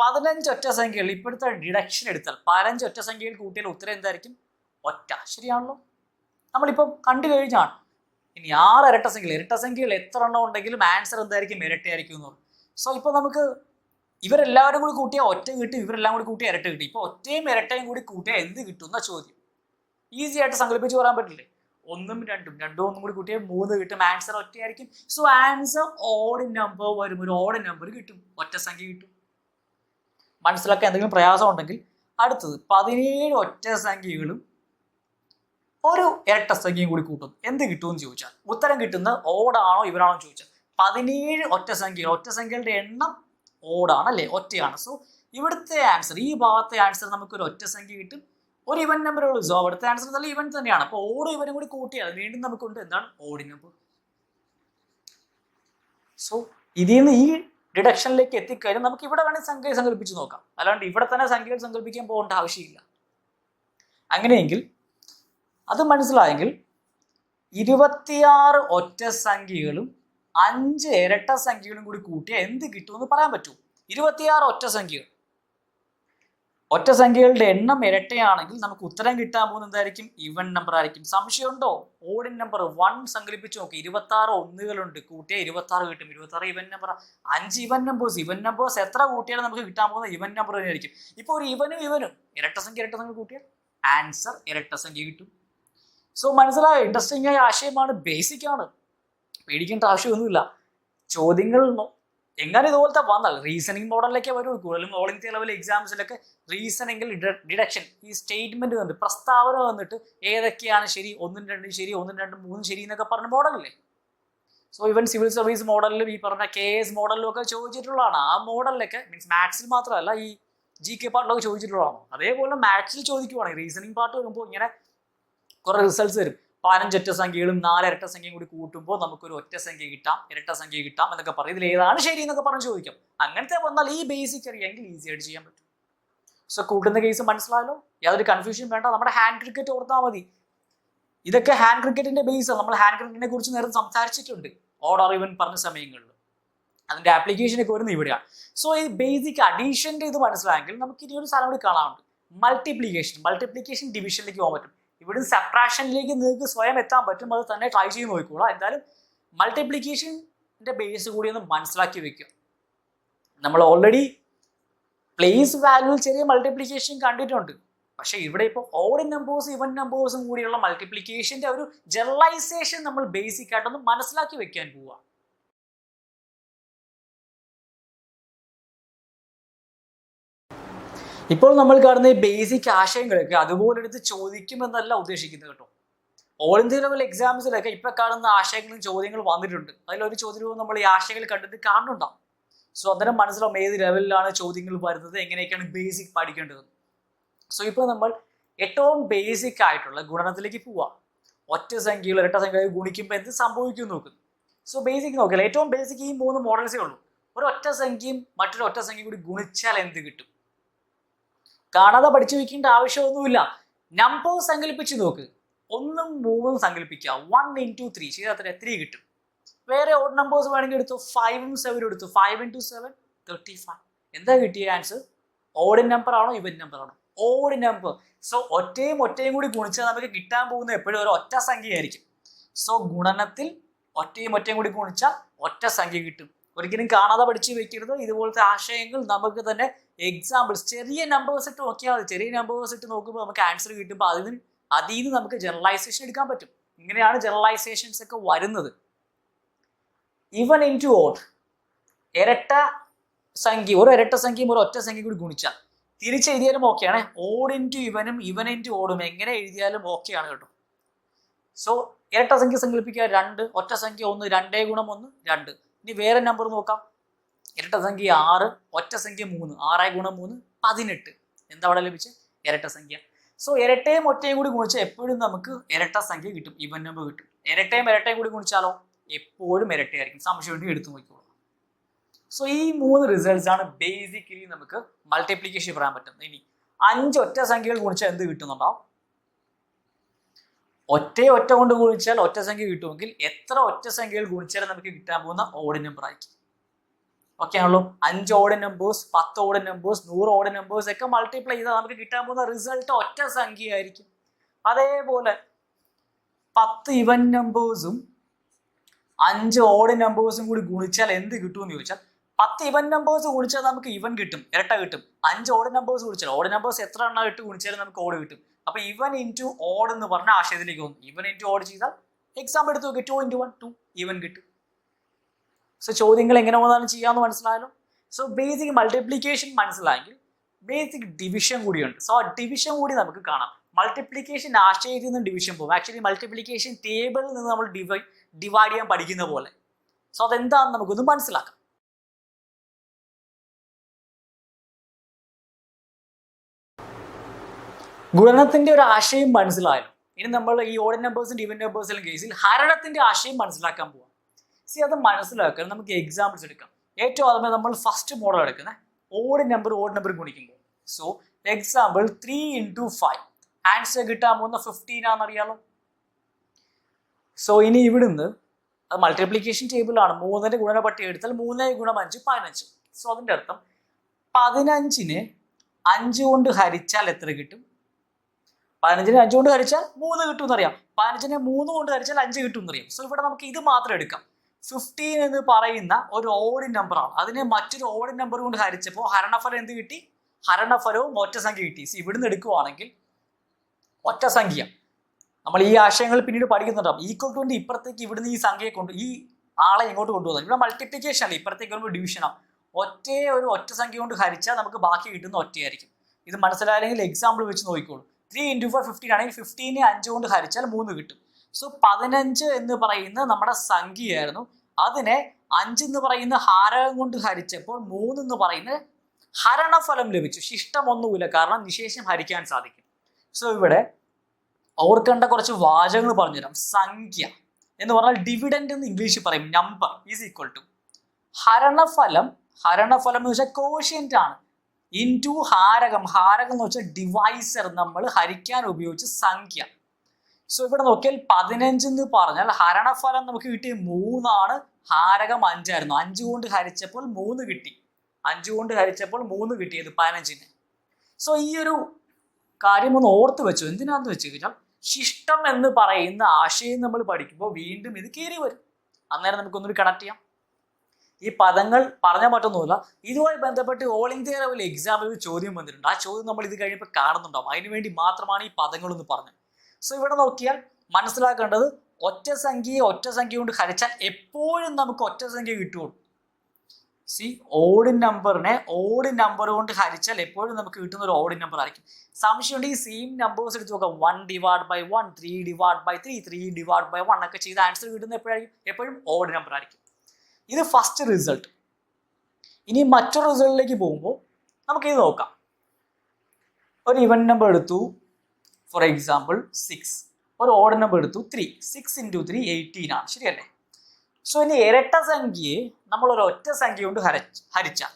പതിനഞ്ച് ഒറ്റ സംഖ്യകൾ ഇപ്പോഴത്തെ ഡിഡക്ഷൻ എടുത്താൽ പതിനഞ്ച് ഒറ്റ സംഖ്യകൾ കൂട്ടിയാൽ ഉത്തരം എന്തായിരിക്കും? ഒറ്റ ശരിയാണല്ലോ നമ്മളിപ്പം കണ്ടു കഴിഞ്ഞാണ്. ഇനി ആറ് ഇരട്ട സംഖ്യകൾ ഇരട്ട സംഖ്യകൾ എത്ര എണ്ണം ഉണ്ടെങ്കിലും ആൻസർ എന്തായിരിക്കും? ഇരട്ടയായിരിക്കും എന്ന് പറയും സോ ഇപ്പൊ നമുക്ക് ഇവരെല്ലാവരും കൂടി കൂട്ടിയാൽ ഒറ്റ കിട്ടും ഇവരെല്ലാം കൂടി കൂട്ടിയാൽ ഇരട്ട കിട്ടും. ഇപ്പൊ ഒറ്റയും ഇരട്ടയും കൂടി കൂട്ടിയാൽ എന്ത് കിട്ടും എന്നാ ചോദ്യം. ഈസി ആയിട്ട് സങ്കല്പിച്ച് പറയാൻ പറ്റില്ലേ? ഒന്നും രണ്ടും. രണ്ടും ഒന്നും കൂടി കൂട്ടിയാൽ മൂന്ന് കിട്ടും. ആൻസർ ഒറ്റയായിരിക്കും. സോ ആൻസർ ഓഡ് നമ്പർ വരും. ഒരു ഓഡ് നമ്പർ കിട്ടും. ഒറ്റ സംഖ്യ കിട്ടും. മനസ്സിലാക്കാൻ എന്തെങ്കിലും പ്രയാസം ഉണ്ടെങ്കിൽ അടുത്തത് പതിനേഴ് ഒറ്റ സംഖ്യകളും ഒരു ഇരട്ട സംഖ്യയും കൂടി കൂട്ടും എന്ത് കിട്ടുമെന്ന് ചോദിച്ചാൽ ഉത്തരം കിട്ടുന്നത് ഓടാണോ ഇവരാണോ ചോദിച്ചാൽ പതിനേഴ് ഒറ്റ സംഖ്യകൾ. ഒറ്റ സംഖ്യകളുടെ എണ്ണം ഓടാണ് അല്ലേ? ഒറ്റയാണ്. സോ ഇവിടുത്തെ ആൻസർ ഈ ഭാഗത്തെ ആൻസർ നമുക്ക് ഒരു ഒറ്റ സംഖ്യ കിട്ടും. ഒരു ഇവൻ നമ്പർ ഉള്ളൂ. സോ അവിടുത്തെ ആൻസർ നല്ല ഇവൻ തന്നെയാണ്. അപ്പോൾ ഓടും ഇവനും കൂടി കൂട്ടിയാൽ വീണ്ടും നമുക്കുണ്ട്. എന്താണ്? ഓടി നമ്പർ സോ ഇതിൽ നിന്ന് ഈ ഡിഡക്ഷനിലേക്ക് എത്തിക്കഴിഞ്ഞാൽ നമുക്ക് ഇവിടെ വേണമെങ്കിൽ സംഖ്യ സങ്കല്പിച്ച് നോക്കാം. അല്ലാണ്ട് ഇവിടെ തന്നെ സംഖ്യകൾ സങ്കല്പിക്കാൻ പോകേണ്ട ആവശ്യമില്ല. അങ്ങനെയെങ്കിൽ അത് മനസ്സിലായെങ്കിൽ ഇരുപത്തിയാറ് ഒറ്റ സംഖ്യകളും അഞ്ച് ഇരട്ട സംഖ്യകളും കൂടി കൂട്ടിയാൽ എന്ത് കിട്ടുമെന്ന് പറയാൻ പറ്റുമോ ഇരുപത്തിയാറ് ഒറ്റ സംഖ്യകൾ. ഒറ്റ സംഖ്യകളുടെ എണ്ണം ഇരട്ടയാണെങ്കിൽ നമുക്ക് ഉത്തരം കിട്ടാൻ പോകുന്നത് എന്തായിരിക്കും? ഇവൻ നമ്പർ ആയിരിക്കും. സംശയമുണ്ടോ? ഓഡിൻ നമ്പർ വൺ സങ്കല്പിച്ച് നോക്കി. ഇരുപത്തി ആറ് ഒന്നുകളുണ്ട്. കൂട്ടിയാൽ ഇരുപത്തി ആറ് കിട്ടും. ഇരുപത്തി ആറ് ഇവൻ നമ്പർ അഞ്ച് ഇവൻ നമ്പേഴ്സ് ഇവൻ നമ്പേഴ്സ് എത്ര കൂട്ടിയാലും നമുക്ക് കിട്ടാൻ പോകുന്ന ഇവൻ നമ്പർ തന്നെയായിരിക്കും. ഇപ്പോൾ ഒരു ഇവനും ഇവനും ഇരട്ട സംഖ്യ ഇരട്ട സംഖ്യ കൂട്ടിയാൽ ആൻസർ ഇരട്ട സംഖ്യ കിട്ടും. സോ മനസ്സിലായ? ഇൻട്രസ്റ്റിംഗ് ആയ ആശയമാണ്. ബേസിക് ആണ്. പേടിക്കേണ്ട ആവശ്യമൊന്നുമില്ല. ചോദ്യങ്ങൾ എങ്ങനെ ഇതുപോലത്തെ വന്നാൽ റീസണിങ് മോഡലിലേക്ക് വരും. കൂടുതലും ഓൾ ഇന്ത്യ ലെവൽ എക്സാംസിലൊക്കെ റീസണിങ്ങിൽ ഡിഡക്ഷൻ ഈ സ്റ്റേറ്റ്മെന്റ് വന്നിട്ട് പ്രസ്താവന വന്നിട്ട് ഏതൊക്കെയാണ് ശരി ഒന്നും രണ്ടും ശരി ഒന്നും രണ്ടും മൂന്നും ശരി എന്നൊക്കെ പറഞ്ഞ മോഡലല്ലേ സോ ഇവൻ സിവിൽ സർവീസ് മോഡലിലും ഈ പറഞ്ഞ കെ എസ് മോഡലിലും ഒക്കെ ചോദിച്ചിട്ടുള്ളതാണ്. ആ മോഡലിലൊക്കെ മീൻസ് മാത്സിൽ മാത്രമല്ല ഈ ജി കെ പാർട്ടിലൊക്കെ ചോദിച്ചിട്ടുള്ളതാണ്. അതേപോലെ മാത്സിൽ ചോദിക്കുവാണെങ്കിൽ റീസണിങ് പാർട്ട് വരുമ്പോൾ ഇങ്ങനെ കുറെ റിസൾട്ട്സ് വരും. പതിനഞ്ചൊറ്റ സംഖ്യകളും നാല് ഇരട്ട സംഖ്യയും കൂടി കൂട്ടുമ്പോൾ നമുക്കൊരു ഒറ്റ സംഖ്യ കിട്ടാം ഇരട്ട സംഖ്യ കിട്ടാം എന്നൊക്കെ പറയും. ഇതിൽ ഏതാണ് ശരി എന്നൊക്കെ പറഞ്ഞ് ചോദിക്കും. അങ്ങനത്തെ വന്നാൽ ഈ ബേസിക് അറിയാമെങ്കിൽ ഈസി ആയിട്ട് ചെയ്യാൻ പറ്റും. സോ കൂട്ടുന്ന കേസ് മനസ്സിലായല്ലോ? യാതൊരു കൺഫ്യൂഷൻ വേണ്ട. നമ്മുടെ ഹാൻഡ് ക്രിക്കറ്റ് ഓർത്താൽ മതി. ഇതൊക്കെ ഹാൻഡ് ക്രിക്കറ്റിന്റെ ബേസ് നമ്മൾ ഹാൻഡ് ക്രിക്കറ്റിനെ കുറിച്ച് നേരത്തെ സംസാരിച്ചിട്ടുണ്ട്. ഓർഡർ ഇവൻ പറഞ്ഞ സമയങ്ങളിൽ. അതിന്റെ ആപ്ലിക്കേഷൻ ഒക്കെ വരുന്നത് ഇവിടെയാണ് സോ ഈ ബേസിക് അഡീഷന്റെ ഇത് മനസ്സിലായെങ്കിൽ നമുക്ക് ഇനി ഒരു സ്ഥലം കൂടി കാണാനുണ്ട്. മൾട്ടിപ്ലിക്കേഷൻ മൾട്ടിപ്ലിക്കേഷൻ ഡിവിഷനിലേക്ക് പോകാൻ പറ്റും. ഇവിടെ സെപ്പറേഷനിലേക്ക് നിങ്ങൾക്ക് സ്വയം എത്താൻ പറ്റും. അത് തന്നെ ട്രൈ ചെയ്ത് നോക്കിക്കോളാം. എന്തായാലും മൾട്ടിപ്ലിക്കേഷന്റെ ബേസ് കൂടി ഒന്ന് മനസ്സിലാക്കി വെക്കുക. നമ്മൾ ഓൾറെഡി പ്ലേസ് വാല്യൂ ചെറിയ മൾട്ടിപ്ലിക്കേഷൻ കണ്ടിട്ടുണ്ട്. പക്ഷേ ഇവിടെ ഇപ്പോൾ ഓഡ് നമ്പേഴ്സ് ഇവൻ നമ്പേഴ്സും കൂടിയുള്ള മൾട്ടിപ്ലിക്കേഷന്റെ ഒരു ജനറലൈസേഷൻ നമ്മൾ ബേസിക് ആയിട്ടൊന്ന് മനസ്സിലാക്കി വെക്കാൻ പോവുക ഇപ്പോൾ നമ്മൾ കാണുന്ന ഈ ബേസിക് ആശയങ്ങളൊക്കെ അതുപോലെ എടുത്ത് ചോദിക്കുമെന്നല്ല ഉദ്ദേശിക്കുന്നത് കേട്ടോ. ഓൾ ഇന്ത്യ ലെവൽ എക്സാംസിലൊക്കെ ഇപ്പൊ കാണുന്ന ആശയങ്ങളും ചോദ്യങ്ങളും വന്നിട്ടുണ്ട്. അതിലൊരു ചോദ്യവും നമ്മൾ ഈ ആശയങ്ങൾ കണ്ടിട്ട് കാണുന്നുണ്ടാവും. സോ അന്നേരം മനസ്സിലാവും ഏത് ലെവലിലാണ് ചോദ്യങ്ങൾ വരുന്നത് എങ്ങനെയൊക്കെയാണ് ബേസിക് പഠിക്കേണ്ടത്. സോ ഇപ്പോൾ നമ്മൾ ഏറ്റവും ബേസിക് ആയിട്ടുള്ള ഗുണനത്തിലേക്ക് പോവാം. ഒറ്റ സംഖ്യകൾ ഇരട്ട സംഖ്യകൾ ഗുണിക്കുമ്പോൾ എന്ത് സംഭവിക്കും നോക്കുന്നു സോ ബേസിക് നോക്കില്ല ഏറ്റവും ബേസിക് ഈ മൂന്ന് മോഡൽസേ ഉള്ളൂ. ഒരു ഒറ്റ സംഖ്യയും മറ്റൊരു ഒറ്റ സംഖ്യയും കൂടി ഗുണിച്ചാൽ എന്ത് കിട്ടും? കാണാതെ പഠിച്ചു വെക്കേണ്ട ആവശ്യമൊന്നുമില്ല. നമ്പർ സങ്കല്പിച്ച് നോക്ക്. ഒന്നും മൂന്നും സങ്കല്പിക്കുക. വൺ ഇന്റു ത്രീ ചെയ്താൽ അത്ര ത്രീ കിട്ടും. വേറെ ഓഡ് നമ്പേഴ്സ് വേണമെങ്കിൽ എടുത്തു. ഫൈവും സെവനും എടുത്തു. Five into seven thirty five എന്താ കിട്ടിയ ആൻസർ ഓഡ് നമ്പർ ആണോ ഇവൻ നമ്പർ ആണോ? ഓഡ് നമ്പർ സോ ഒറ്റയും ഒറ്റയും കൂടി ഗുണിച്ചാൽ നമുക്ക് കിട്ടാൻ പോകുന്ന എപ്പോഴും ഒരു ഒറ്റ സംഖ്യയായിരിക്കും. സോ ഗുണനത്തിൽ ഒറ്റയും ഒറ്റയും കൂടി ഗുണിച്ചാൽ ഒറ്റ സംഖ്യ കിട്ടും. ഒരിക്കലും കാണാതെ പഠിച്ചു വെക്കരുത്. ഇതുപോലത്തെ ആശയങ്ങൾ നമുക്ക് തന്നെ എക്സാമ്പിൾസ് ചെറിയ നമ്പേഴ്സ് ഇട്ട് നോക്കിയാൽ മതി. ചെറിയ നമ്പേഴ്സ് ഇട്ട് നോക്കുമ്പോൾ നമുക്ക് ആൻസർ കിട്ടുമ്പോൾ അതിന് അതിൽ നിന്ന് നമുക്ക് ജനറലൈസേഷൻ എടുക്കാൻ പറ്റും. ഇങ്ങനെയാണ് ജനറലൈസേഷൻസ് ഒക്കെ വരുന്നത്. ഇവൻ ഇൻ ടു ഓഡ് ഇരട്ട സംഖ്യ ഒരു ഇരട്ട സംഖ്യയും ഒരു ഒറ്റ സംഖ്യ കൂടി ഗുണിച്ചാൽ തിരിച്ചെഴുതിയാലും ഓക്കെയാണ് ഓഡ് ടു ഇവനും ഇവൻ ഇൻ ടു ഓടും എങ്ങനെ എഴുതിയാലും ഓക്കെയാണ് കേട്ടോ. സോ ഇരട്ട സംഖ്യ സങ്കല്പിക്കുക. രണ്ട് ഒറ്റ സംഖ്യ ഒന്ന് രണ്ടേ ഗുണം ഒന്ന് രണ്ട്. ഇനി വേറെ നമ്പർ നോക്കാം. ഇരട്ട സംഖ്യ ആറ് ഒറ്റ സംഖ്യ മൂന്ന് ആറായി ഗുണം മൂന്ന് പതിനെട്ട്. എന്താ അവിടെ ലഭിച്ചത് ഇരട്ട സംഖ്യ. സോ ഇരട്ടയും ഒറ്റയും കൂടി ഗുണിച്ചാൽ എപ്പോഴും നമുക്ക് ഇരട്ട സംഖ്യ കിട്ടും ഇവൻ നമ്പർ കിട്ടും. ഇരട്ടയും ഇരട്ടയും കൂടി ഗുണിച്ചാലോ? എപ്പോഴും ഇരട്ടയായിരിക്കും. സംശയം വേണ്ടി എടുത്തു നോക്കിക്കോളൂ. സോ ഈ മൂന്ന് റിസൾട്ട്സ് ആണ് ബേസിക്കലി നമുക്ക് മൾട്ടിപ്ലിക്കേഷൻ പറയാൻ പറ്റുന്നത്. ഇനി അഞ്ച് ഒറ്റ സംഖ്യകൾ ഗുണിച്ചാൽ എന്ത് കിട്ടുന്നുണ്ടോ ഒറ്റ ഒറ്റ കൊണ്ട് ഗുണിച്ചാൽ ഒറ്റ സംഖ്യ കിട്ടുമെങ്കിൽ എത്ര ഒറ്റ സംഖ്യകൾ ഗുണിച്ചാൽ നമുക്ക് കിട്ടാൻ പോകുന്ന ഓഡ് നമ്പർ ആയിരിക്കും. ഓക്കെ ആണല്ലോ? അഞ്ച് ഓഡ് നമ്പേഴ്സ് പത്ത് ഓഡ് നമ്പേഴ്സ് നൂറ് ഓഡ് നമ്പേഴ്സ് ഒക്കെ മൾട്ടിപ്ലൈ ചെയ്താൽ നമുക്ക് കിട്ടാൻ പോകുന്ന റിസൾട്ട് ഒറ്റ സംഖ്യ ആയിരിക്കും. അതേപോലെ പത്ത് ഇവൻ നമ്പേഴ്സും അഞ്ച് ഓഡ് നമ്പേഴ്സും കൂടി ഗുണിച്ചാൽ എന്ത് കിട്ടുമെന്ന് ചോദിച്ചാൽ പത്ത് ഇവൻ നമ്പേഴ്സ് ഗുണിച്ചാൽ നമുക്ക് ഇവൻ കിട്ടും ഇരട്ട കിട്ടും. അഞ്ച് ഓഡ് നമ്പേഴ്സ് ഗുണിച്ചാൽ ഓഡ് നമ്പേഴ്സ് എത്ര എണ്ണം ഇട്ട് ഗുണിച്ചാലും നമുക്ക് ഓഡ് കിട്ടും. അപ്പൊ ഇവൻ ഇന്റു ഓഡ് എന്ന് പറഞ്ഞ ആശയത്തിലേക്ക് വന്നു. ഇവൻ ഇന്റു ഓഡ് ചെയ്താൽ എക്സാം എടുത്ത് നോക്കി ടു ഇന്റു വൺ ടു ഇവൻ കിട്ടും. സോ ചോദ്യങ്ങൾ എങ്ങനെ വന്നാലും ചെയ്യാമെന്ന് മനസ്സിലായാലും സോ ബേസിക് മൾട്ടിപ്ലിക്കേഷൻ മനസ്സിലായെങ്കിൽ ബേസിക് ഡിവിഷൻ കൂടിയുണ്ട്. സോ ആ ഡിവിഷൻ കൂടി നമുക്ക് കാണാം. മൾട്ടിപ്ലിക്കേഷൻ ആശയത്തിൽ നിന്ന് ഡിവിഷൻ പോകും. ആക്ച്വലി മൾട്ടിപ്ലിക്കേഷൻ ടേബിളിൽ നിന്ന് നമ്മൾ ഡിവൈഡ് ഡിവൈഡ് ചെയ്യാൻ പഠിക്കുന്ന പോലെ. സോ അതെന്താണെന്ന് നമുക്കൊന്ന് മനസ്സിലാക്കാം. ഗുണനത്തിന്റെ ഒരു ആശയം മനസ്സിലായാലും ഇനി നമ്മൾ ഈ ഓഡ് നമ്പേഴ്സിന്റെ ഇവൻ നമ്പേഴ്സിലും കേസിൽ ഹരണത്തിന്റെ ആശയം മനസ്സിലാക്കാൻ പോവാം. സി അത് മനസ്സിലാക്കാൻ നമുക്ക് എക്സാമ്പിൾസ് എടുക്കാം. ഏറ്റവും ആദ്യമേ നമ്മൾ ഫസ്റ്റ് മോഡൽ എടുക്കുന്നത് ഓഡ് നമ്പർ ഓഡ് നമ്പർ ഗുണിക്കുമ്പോൾ so example three into five answer കിട്ടാൻ പോകുന്ന ഫിഫ്റ്റീൻ ആണെന്നറിയാലോ? സോ ഇനി ഇവിടുന്ന് അത് മൾട്ടിപ്ലിക്കേഷൻ ടേബിളാണ് ഗുണന പട്ടിക എടുത്താൽ മൂന്ന് ഗുണം അഞ്ച് പതിനഞ്ച്. സോ അതിന്റെ അർത്ഥം പതിനഞ്ചിന് അഞ്ച് കൊണ്ട് ഹരിച്ചാൽ എത്ര കിട്ടും? പതിനഞ്ചിനെ അഞ്ച് കൊണ്ട് ഹരിച്ചാൽ മൂന്ന് കിട്ടും എന്നറിയാം പതിനഞ്ചിനെ മൂന്ന് കൊണ്ട് ഹരിച്ചാൽ അഞ്ച് കിട്ടും എന്നറിയാം സോ ഇവിടെ നമുക്ക് ഇത് മാത്രം എടുക്കാം. ഫിഫ്റ്റീൻ എന്ന് പറയുന്ന ഒരു ഓഡ് ആണ്. അതിനെ മറ്റൊരു ഓഡ് നമ്പർ കൊണ്ട് ഹരിച്ചപ്പോൾ ഹരണഫലം എന്ത് കിട്ടി? ഹരണഫലവും ഒറ്റ സംഖ്യ കിട്ടി. സി ഇവിടുന്ന് എടുക്കുവാണെങ്കിൽ ഒറ്റ സംഖ്യ. നമ്മൾ ഈ ആശയങ്ങൾ പിന്നീട് പഠിക്കുന്നുണ്ടാവും ഈക്വൽ ടു ഇപ്പുറത്തേക്ക് ഇവിടുന്ന് ഈ സംഖ്യയെ കൊണ്ട് ഈ ആളെ ഇങ്ങോട്ട് കൊണ്ടുപോകുന്നത് ഇവിടെ മൾട്ടിപ്ലിക്കേഷൻ അല്ല? ഇപ്പുറത്തേക്ക് വരുമ്പോൾ ഡിവിഷനാണ് ഒറ്റ ഒരു ഒറ്റ സംഖ്യ കൊണ്ട് ഹരിച്ചാൽ നമുക്ക് ബാക്കി കിട്ടുന്ന ഒറ്റയായിരിക്കും. ഇത് മനസ്സിലായില്ലെങ്കിൽ എക്സാമ്പിൾ വെച്ച് നോക്കിക്കോളൂ. ത്രീ ഇന്റു ഫോർ ഫിഫ്റ്റീൻ ആണെങ്കിൽ ഫിഫ്റ്റീനെ അഞ്ച് കൊണ്ട് ഹരിച്ചാൽ മൂന്ന് കിട്ടും. സോ പതിനഞ്ച് എന്ന് പറയുന്ന നമ്മുടെ സംഖ്യയായിരുന്നു. അതിനെ അഞ്ച് എന്ന് പറയുന്ന ഹാരകം കൊണ്ട് ഹരിച്ചപ്പോൾ മൂന്ന് എന്ന് പറയുന്ന ഹരണഫലം ലഭിച്ചു. ശിഷ്ടമൊന്നുമില്ല കാരണം നിശേഷം ഹരിക്കാൻ സാധിക്കും. സോ ഇവിടെ ഓർക്കേണ്ട കുറച്ച് വാചകങ്ങൾ പറഞ്ഞുതരാം. സംഖ്യ എന്ന് പറഞ്ഞാൽ ഡിവിഡൻഡ് എന്ന് ഇംഗ്ലീഷിൽ പറയും. നമ്പർ ഈസ് ഈക്വൽ ടു ഹരണഫലം ഹരണഫലം എന്ന് വെച്ചാൽ കോഷ്യന്റ് ആണ്. In to ഹാരകം. ഹാരകം എന്ന് വെച്ചാൽ ഡിവൈസർ നമ്മൾ ഹരിക്കാൻ ഉപയോഗിച്ച സംഖ്യ. സോ ഇവിടെ നോക്കിയാൽ പതിനഞ്ച് എന്ന് പറഞ്ഞാൽ ഹരണഫലം നമുക്ക് കിട്ടിയ മൂന്നാണ്. ഹാരകം അഞ്ചായിരുന്നു. അഞ്ച് കൊണ്ട് ഹരിച്ചപ്പോൾ മൂന്ന് കിട്ടി. അഞ്ച് കൊണ്ട് ഹരിച്ചപ്പോൾ മൂന്ന് കിട്ടിയത് പതിനഞ്ചിന്. സോ ഈ ഒരു കാര്യം ഒന്ന് ഓർത്ത് വെച്ചു. എന്തിനാന്ന് വെച്ച് കഴിഞ്ഞാൽ ശിഷ്ടം എന്ന് പറയുന്ന ആശയം നമ്മൾ പഠിക്കുമ്പോൾ വീണ്ടും ഇത് കയറി വരും. അന്നേരം നമുക്കൊന്നുകൂടി കണക്ട് ചെയ്യാം. ഈ പദങ്ങൾ പറഞ്ഞാൽ പറ്റുന്നില്ല ഇതുമായി ബന്ധപ്പെട്ട് ഓൾ ഇന്ത്യ ലെവൽ എക്സാമിൽ ഒരു ചോദ്യം വന്നിട്ടുണ്ട്. ആ ചോദ്യം നമ്മൾ ഇത് കഴിയുമ്പോൾ കാണുന്നുണ്ടാവും. അതിനുവേണ്ടി മാത്രമാണ് ഈ പദങ്ങളെന്ന് പറഞ്ഞത്. സോ ഇവിടെ നോക്കിയാൽ മനസ്സിലാക്കേണ്ടത് ഒറ്റ സംഖ്യയെ ഒറ്റ സംഖ്യ കൊണ്ട് ഹരിച്ചാൽ എപ്പോഴും നമുക്ക് ഒറ്റ സംഖ്യ കിട്ടുള്ളൂ. സി ഓഡ് നമ്പറിനെ ഓഡ് നമ്പർ കൊണ്ട് ഹരിച്ചാൽ എപ്പോഴും നമുക്ക് കിട്ടുന്ന ഒരു ഓഡ് നമ്പർ ആയിരിക്കും. സംശയമുണ്ട് ഈ സെയിം നമ്പേഴ്സ് എടുത്ത് നോക്കാം. One divide by one three divide by three three divide by one ഒക്കെ ചെയ്ത് ആൻസർ കിട്ടുന്ന എപ്പോഴായിരിക്കും? എപ്പോഴും ഓഡ് നമ്പർ ആയിരിക്കും. ഇത് ഫസ്റ്റ് റിസൾട്ട് ഇനി മറ്റൊരു റിസൾട്ടിലേക്ക് പോകുമ്പോൾ നമുക്ക് ഇത് നോക്കാം. ഒരു ഇവൻ നമ്പർ എടുത്തു. ഫോർ എക്സാമ്പിൾ സിക്സ് ഒരു ഓഡ് നമ്പർ എടുത്തു. Three six into three eighteen ആണ്. ശരിയല്ലേ? സോ ഇനി ഇരട്ട സംഖ്യയെ നമ്മൾ ഒരു ഒറ്റ സംഖ്യ കൊണ്ട് ഹര ഹരിച്ചാൽ.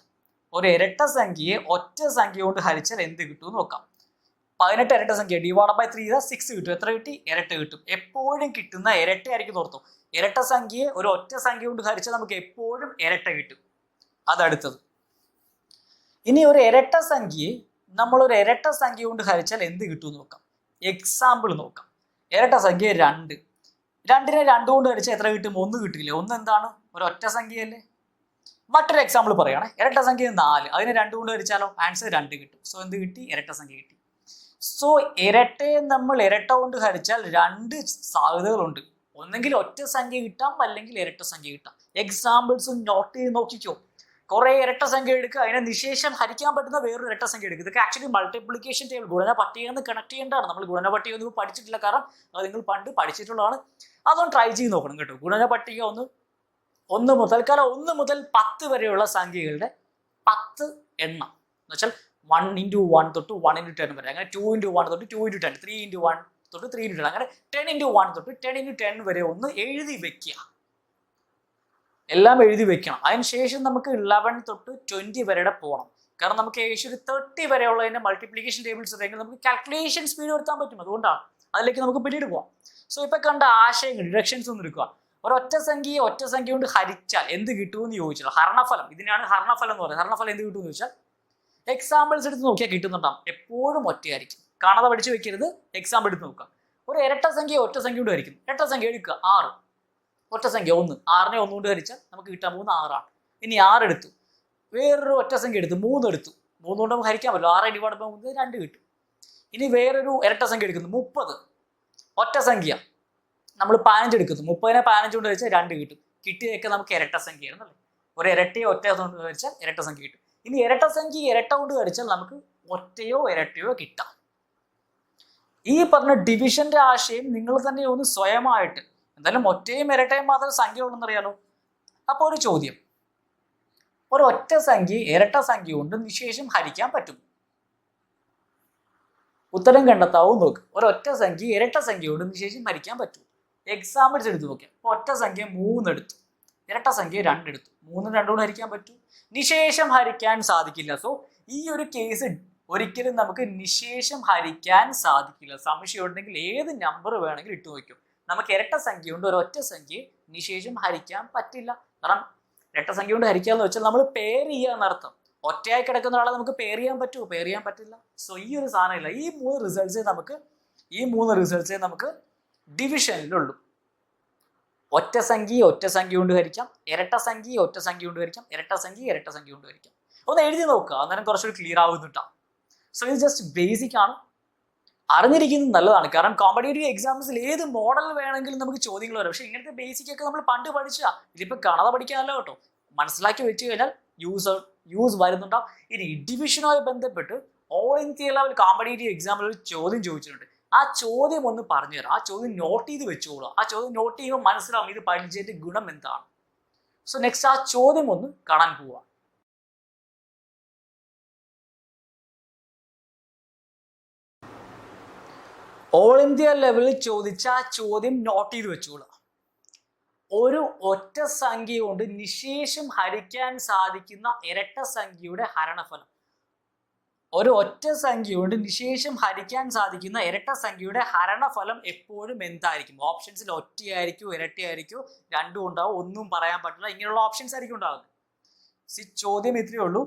ഒരു ഇരട്ട സംഖ്യയെ ഒറ്റ സംഖ്യ കൊണ്ട് ഹരിച്ചാൽ എന്ത് കിട്ടും നോക്കാം. പതിനെട്ട് ഇരട്ട സംഖ്യ. ഡിവൈഡ് ബൈ ത്രീ ചെയ്താൽ സിക്സ് കിട്ടും. എത്ര കിട്ടി? ഇരട്ട കിട്ടും. എപ്പോഴും കിട്ടുന്ന ഇരട്ട ആയിരിക്കും ഓർത്തു ഇരട്ട സംഖ്യയെ ഒരു ഒറ്റ സംഖ്യ കൊണ്ട് ഹരിച്ചാൽ നമുക്ക് എപ്പോഴും ഇരട്ട കിട്ടും. അതടുത്തത് ഇനി ഒരു ഇരട്ട സംഖ്യയെ നമ്മൾ ഒരു ഇരട്ട സംഖ്യ കൊണ്ട് ഹരിച്ചാൽ എന്ത് കിട്ടും നോക്കാം. എക്സാമ്പിൾ നോക്കാം. ഇരട്ട സംഖ്യ രണ്ട്. രണ്ടിനെ രണ്ട് കൊണ്ട് ഹരിച്ചാൽ എത്ര കിട്ടും? ഒന്ന് കിട്ടില്ല. ഒന്ന് എന്താണ്? ഒരു ഒറ്റ സംഖ്യയല്ലേ? മറ്റൊരു എക്സാമ്പിൾ പറയുകയാണ്. ഇരട്ട സംഖ്യ നാല്. അതിനെ രണ്ട് കൊണ്ട് ഹരിച്ചാലോ? ആൻസർ രണ്ട് കിട്ടും. സോ എന്ത് കിട്ടി? ഇരട്ട സംഖ്യ കിട്ടി. സോ ഇരട്ടയെ നമ്മൾ ഇരട്ട കൊണ്ട് ഹരിച്ചാൽ രണ്ട് സാധ്യതകളുണ്ട്. ഒന്നെങ്കിൽ ഒറ്റ സംഖ്യ കിട്ടാം അല്ലെങ്കിൽ ഇരട്ട സംഖ്യ കിട്ടാം. എക്സാമ്പിൾസ് നോട്ട് ചെയ്ത് നോക്കിക്കോ. കുറേ ഇരട്ട സംഖ്യ എടുക്കുക അതിനെ നിശേഷം ഹരിക്കാൻ പറ്റുന്ന വേറൊരു ഇരട്ട സംഖ്യ എടുക്കുക. ഇതൊക്കെ ആക്ച്വലി മൾട്ടിപ്ലിക്കേഷൻ ടേബിൾ ഗുണന പട്ടിക എന്ന് കണക്ട് ചെയ്യേണ്ടതാണ്. നമ്മൾ ഗുണന പട്ടിക ഒന്നും പഠിച്ചിട്ടില്ല കാരണം അത് നിങ്ങൾ പണ്ട് പഠിച്ചിട്ടുള്ളതാണ്. അതൊന്ന് ട്രൈ ചെയ്ത് നോക്കണം കേട്ടോ. ഗുണന പട്ടിക ഒന്ന് ഒന്ന് മുതൽ കാലം ഒന്ന് മുതൽ പത്ത് വരെയുള്ള സംഖ്യകളുടെ പത്ത് എണ്ണം. എന്ന് വെച്ചാൽ വൺ ഇന്റു വൺ തൊട്ട് വൺ ഇന്റു ടെൻ വരെ. അങ്ങനെ ടു ഇന്റു വൺ തൊട്ട് two into ten three into one തൊട്ട് ത്രീ ഇന്റു ടെൻ അങ്ങനെ ടെൻ ഇന്റു വൺ തൊട്ട് ടെൻ ഇന്റു ടെൻ വരെ ഒന്ന് എഴുതി വെക്കുക എല്ലാം എഴുതി വെക്കണം. അതിനുശേഷം നമുക്ക് ഇലവൻ തൊട്ട് ട്വന്റി വരെ പോകണം കാരണം നമുക്ക് ഏകദേശം ഒരു തേർട്ടി വരെയുള്ളതിന്റെ മൾട്ടിപ്ലിക്കേഷൻ ടേബിൾസ് ഉണ്ടെങ്കിൽ നമുക്ക് കാൽക്കുലേഷൻ സ്പീഡ് വരുത്താൻ പറ്റും. അതുകൊണ്ടാണ് അതിലേക്ക് നമുക്ക് പിന്നീട് പോകാം സോ ഇപ്പൊ കണ്ട ആശയങ്ങൾ ഡിറക്ഷൻസ് ഒന്ന് എടുക്കുക. ഒരൊറ്റ സംഖ്യയെ ഒറ്റ സംഖ്യ കൊണ്ട് ഹരിച്ചാൽ എന്ത് കിട്ടുമെന്ന് ചോദിച്ചാൽ ഹരണഫലം. ഇതിനാണ് ഹരണഫലം എന്ന് പറയുന്നത്. ഹരണഫലം എന്ത് കിട്ടുമെന്ന് ചോദിച്ചാൽ എക്സാമ്പിൾസ് എടുത്ത് നോക്കിയാൽ കിട്ടുന്നുണ്ടാവും എപ്പോഴും ഒറ്റയായിരിക്കും. കാണാതെ പഠിച്ചു വെക്കരുത്. എക്സാമ്പിൾ എടുത്ത് നോക്കുക. ഒരു ഇരട്ട സംഖ്യ ഒറ്റ സംഖ്യ കൊണ്ട് ഹരിക്കും. ഇരട്ട സംഖ്യ എടുക്കുക. ആറ്. ഒറ്റ സംഖ്യ ഒന്ന്. ആറിനെ ഒന്നുകൊണ്ട് ഹരിച്ചാൽ നമുക്ക് കിട്ടാൻ പോകുന്ന ആറാണ്. ഇനി ആറ് എടുത്തു. വേറൊരു ഒറ്റ സംഖ്യ എടുത്തു. മൂന്ന് എടുത്തു. മൂന്ന് കൊണ്ട് നമുക്ക് ഹരിക്കാൻ പറ്റും ആറ് ഡിവൈഡ് ബൈ മൂന്ന് രണ്ട് കിട്ടും. ഇനി വേറൊരു ഇരട്ട സംഖ്യ എടുക്കുന്നു. മുപ്പത്. ഒറ്റ സംഖ്യ. നമ്മൾ പതിനഞ്ച് എടുക്കുന്നു. മുപ്പതിനെ പതിനഞ്ച് കൊണ്ട് ഹരിച്ചാൽ രണ്ട് കിട്ടും. കിട്ടിയൊക്കെ നമുക്ക് ഇരട്ട സംഖ്യയാണ് അല്ലേ? ഒരു ഇരട്ടയോ ഒറ്റ കൊണ്ട് ഹരിച്ചാൽ ഇരട്ട സംഖ്യ കിട്ടും. ഇനി ഇരട്ട സംഖ്യ ഇരട്ട കൊണ്ട് ഹരിച്ചാൽ നമുക്ക് ഒറ്റയോ ഇരട്ടയോ കിട്ടാം. ഈ പറഞ്ഞ ഡിവിഷന്റെ ആശയം നിങ്ങൾ തന്നെ ഒന്ന് സ്വയമായിട്ട് എന്തായാലും ഒറ്റയും ഇരട്ടയും മാത്രം സംഖ്യ ഉണ്ടെന്നറിയാലോ അപ്പോൾ ഒരു ചോദ്യം. ഒരു ഒറ്റ സംഖ്യ ഇരട്ട സംഖ്യ കൊണ്ട് നിശേഷം ഹരിക്കാൻ പറ്റും ഉത്തരം കണ്ടെത്താവും നോക്ക്. ഒരു ഒറ്റ സംഖ്യ ഇരട്ട സംഖ്യ കൊണ്ട് നിശേഷം ഹരിക്കാൻ പറ്റും എക്സാമ്പിൾസ് എടുത്ത് നോക്കിയാൽ ഒറ്റ സംഖ്യ മൂന്ന് എടുത്തു ഇരട്ട സംഖ്യ രണ്ട് മൂന്ന് രണ്ടുകൊണ്ട് ഹരിക്കാൻ പറ്റൂ. നിശേഷം ഹരിക്കാൻ സാധിക്കില്ല. സോ ഈ ഒരു കേസ് ഒരിക്കലും നമുക്ക് നിശേഷം ഹരിക്കാൻ സാധിക്കില്ല. സംശയം ഉണ്ടെങ്കിൽ ഏത് നമ്പർ വേണമെങ്കിലും ഇട്ട് നോക്കും നമുക്ക് ഇരട്ട സംഖ്യ കൊണ്ട് ഒരു ഒറ്റ സംഖ്യ നിശേഷം ഹരിക്കാൻ പറ്റില്ല. കാരണം ഇരട്ട സംഖ്യ കൊണ്ട് ഹരിക്കുക എന്ന് വെച്ചാൽ നമ്മൾ പേർ ചെയ്യുക എന്നർത്ഥം ഒറ്റയായി കിടക്കുന്ന ഒരാളെ നമുക്ക് പേർ ചെയ്യാൻ പറ്റുമോ? പേർ ചെയ്യാൻ പറ്റില്ല. സോ ഈ ഒരു സാധനം ഇല്ല ഈ മൂന്ന് റിസൾട്ട്സേ നമുക്ക് ഈ മൂന്ന് റിസൾട്ട്സേ നമുക്ക് ഡിവിഷനിലുള്ളൂ ഒറ്റ സംഖ്യ ഒറ്റ സംഖ്യ കൊണ്ട് ഹരിക്കാം ഇരട്ട സംഖ്യ ഒറ്റ സംഖ്യ കൊണ്ട് ഹരിക്കാം ഇരട്ട സംഖ്യ ഇരട്ട സംഖ്യ കൊണ്ട് ഹരിക്കാം. ഒന്ന് എഴുതി നോക്കുക അന്നേരം കുറച്ചുകൂടി ക്ലിയർ ആവുന്നു സോ ഇത് ജസ്റ്റ് ബേസിക് ആണ്. അറിഞ്ഞിരിക്കുന്നത് നല്ലതാണ്. കാരണം കോമ്പറ്റേറ്റീവ് എക്സാംസിൽ ഏത് മോഡൽ വേണമെങ്കിലും നമുക്ക് ചോദ്യങ്ങൾ വരും. പക്ഷേ ഇങ്ങനത്തെ ബേസിക് ഒക്കെ നമ്മൾ പണ്ട് പഠിച്ചാ ഇതിപ്പോൾ കാണാതെ പഠിക്കാനല്ല കേട്ടോ മനസ്സിലാക്കി വെച്ച് കഴിഞ്ഞാൽ യൂസ് യൂസ് വരുന്നുണ്ടാവും. ഇനി ഡിവിഷനുമായി ബന്ധപ്പെട്ട് ഓൾ ഇന്ത്യ ലെവൽ കോമ്പറ്റേറ്റീവ് എക്സാമിൽ ഒരു ചോദ്യം ചോദിച്ചിട്ടുണ്ട്. ആ ചോദ്യം ഒന്ന് പറഞ്ഞു തരാം. ആ ചോദ്യം നോട്ട് ചെയ്ത് വെച്ചോളൂ. ആ ചോദ്യം നോട്ട് ചെയ്യുമ്പോൾ മനസ്സിലാവും ഇത് പഠിച്ചിട്ട് ഗുണം എന്താണ്. സോ നെക്സ്റ്റ് ആ ചോദ്യം ഒന്ന് കാണാൻ പോവാ. ഓൾ ഇന്ത്യ ലെവലിൽ ചോദിച്ച ആ ചോദ്യം നോട്ട് ചെയ്ത് വെച്ചോളൂ. ഒരു ഒറ്റ സംഖ്യ കൊണ്ട് നിശേഷം ഹരിക്കാൻ സാധിക്കുന്ന ഇരട്ട സംഖ്യയുടെ ഹരണഫലം. ഒരു ഒറ്റ സംഖ്യ കൊണ്ട് നിശേഷം ഹരിക്കാൻ സാധിക്കുന്ന ഇരട്ട സംഖ്യയുടെ ഹരണഫലം എപ്പോഴും എന്തായിരിക്കും? ഓപ്ഷൻസിൽ ഒറ്റയായിരിക്കും ഇരട്ടയായിരിക്കും രണ്ടും ഉണ്ടാവും ഒന്നും പറയാൻ പറ്റില്ല. ഇങ്ങനെയുള്ള ഓപ്ഷൻസ് ആയിരിക്കും ഉണ്ടാകുന്നത് ചോദ്യം ഇത്രയേ ഉള്ളൂ.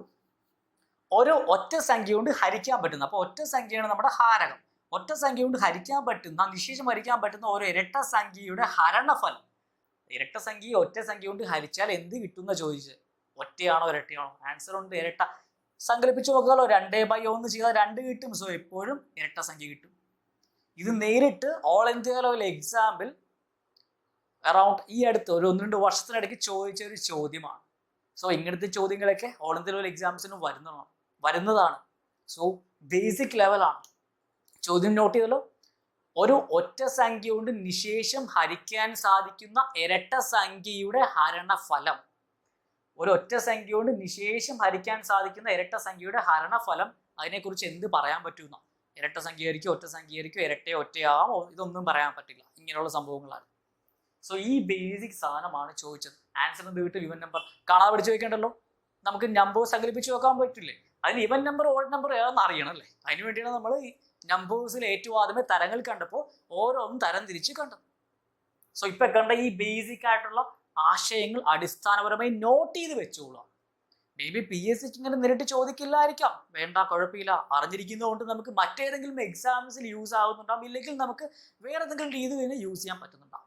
ഒരു ഒറ്റ സംഖ്യ കൊണ്ട് ഹരിക്കാൻ പറ്റുന്ന അപ്പോൾ ഒറ്റ സംഖ്യയാണ് നമ്മുടെ ഹാരകം. ഒറ്റ സംഖ്യ കൊണ്ട് ഹരിക്കാൻ പറ്റുന്ന നിശേഷം ഹരിക്കാൻ പറ്റുന്ന ഒരു ഇരട്ട സംഖ്യയുടെ ഹരണഫലം. ഇരട്ട സംഖ്യ ഒറ്റ സംഖ്യ കൊണ്ട് ഹരിച്ചാൽ എന്ത് കിട്ടുന്ന ചോദിച്ചത്? ഒറ്റയാണോ ഇരട്ടയാണോ? ആൻസർ ഉണ്ട് ഇരട്ട. സങ്കല്പിച്ച് നോക്കുകയല്ലോ രണ്ടേ ബൈ ഒന്ന് ചെയ്താൽ രണ്ട് കിട്ടും. സോ എപ്പോഴും ഇരട്ട സംഖ്യ കിട്ടും. ഇത് നേരിട്ട് all India level example around ഈ അടുത്ത് ഒരു ഒന്ന് രണ്ട് വർഷത്തിനിടയ്ക്ക് ചോദിച്ച ഒരു ചോദ്യമാണ്. സോ ഇങ്ങനത്തെ ചോദ്യങ്ങളൊക്കെ ഓൾ ഇന്ത്യ ലെവൽ എക്സാംസിന് വരുന്നതാണ്. വരുന്നതാണ്. സോ ബേസിക് ലെവലാണ് ചോദ്യം നോട്ട് ചെയ്തല്ലോ. ഒരു ഒറ്റ സംഖ്യ കൊണ്ട് നിശേഷം ഹരിക്കാൻ സാധിക്കുന്ന ഇരട്ട സംഖ്യയുടെ ഹരണഫലം. ഒരു ഒറ്റ സംഖ്യ കൊണ്ട് നിശേഷം ഹരിക്കാൻ സാധിക്കുന്ന ഇരട്ട സംഖ്യയുടെ ഹരണഫലം അതിനെക്കുറിച്ച് എന്ത് പറയാൻ പറ്റുമെന്നോ? ഇരട്ട സംഖ്യയായിരിക്കും ഒറ്റ സംഖ്യയായിരിക്കും ഇരട്ടയോ ഒറ്റയാമോ ഇതൊന്നും പറയാൻ പറ്റില്ല. ഇങ്ങനെയുള്ള സംഭവങ്ങളാണ്. സോ ഈ ബേസിക് സാധനമാണ് ചോദിച്ചത്. ആൻസർ എന്ത് കിട്ടും? ഇവൻ നമ്പർ കാണാതെ പഠിച്ചു വെക്കേണ്ടല്ലോ നമുക്ക് നമ്പർ സങ്കല്പിച്ച് വെക്കാൻ പറ്റില്ലേ? അതിന് ഇവൻ നമ്പർ ഓൾഡ് നമ്പർ ഏതാണെന്ന് അറിയണം അല്ലേ? അതിന് വേണ്ടിയാണ് നമ്മൾ ഈ നമ്പേഴ്സിൽ ഏറ്റവും ആദ്യമേ തരങ്ങൾ കണ്ടപ്പോൾ ഓരോന്നും തരം തിരിച്ച് കണ്ടത്. സോ ഇപ്പൊ കണ്ട ഈ ബേസിക് ആയിട്ടുള്ള ആശയങ്ങൾ അടിസ്ഥാനപരമായി നോട്ട് ചെയ്ത് വെച്ചോളാം. മേ ബി പി എസ് സിക്ക് ഇങ്ങനെ നേരിട്ട് ചോദിക്കില്ലായിരിക്കാം. വേണ്ട കുഴപ്പമില്ല. അറിഞ്ഞിരിക്കുന്നതുകൊണ്ട് നമുക്ക് മറ്റേതെങ്കിലും എക്സാംസിൽ യൂസ് ആവുന്നുണ്ടാവും. ഇല്ലെങ്കിൽ നമുക്ക് വേറെ ഏതെങ്കിലും രീതിയിൽ യൂസ് ചെയ്യാൻ പറ്റുന്നുണ്ട്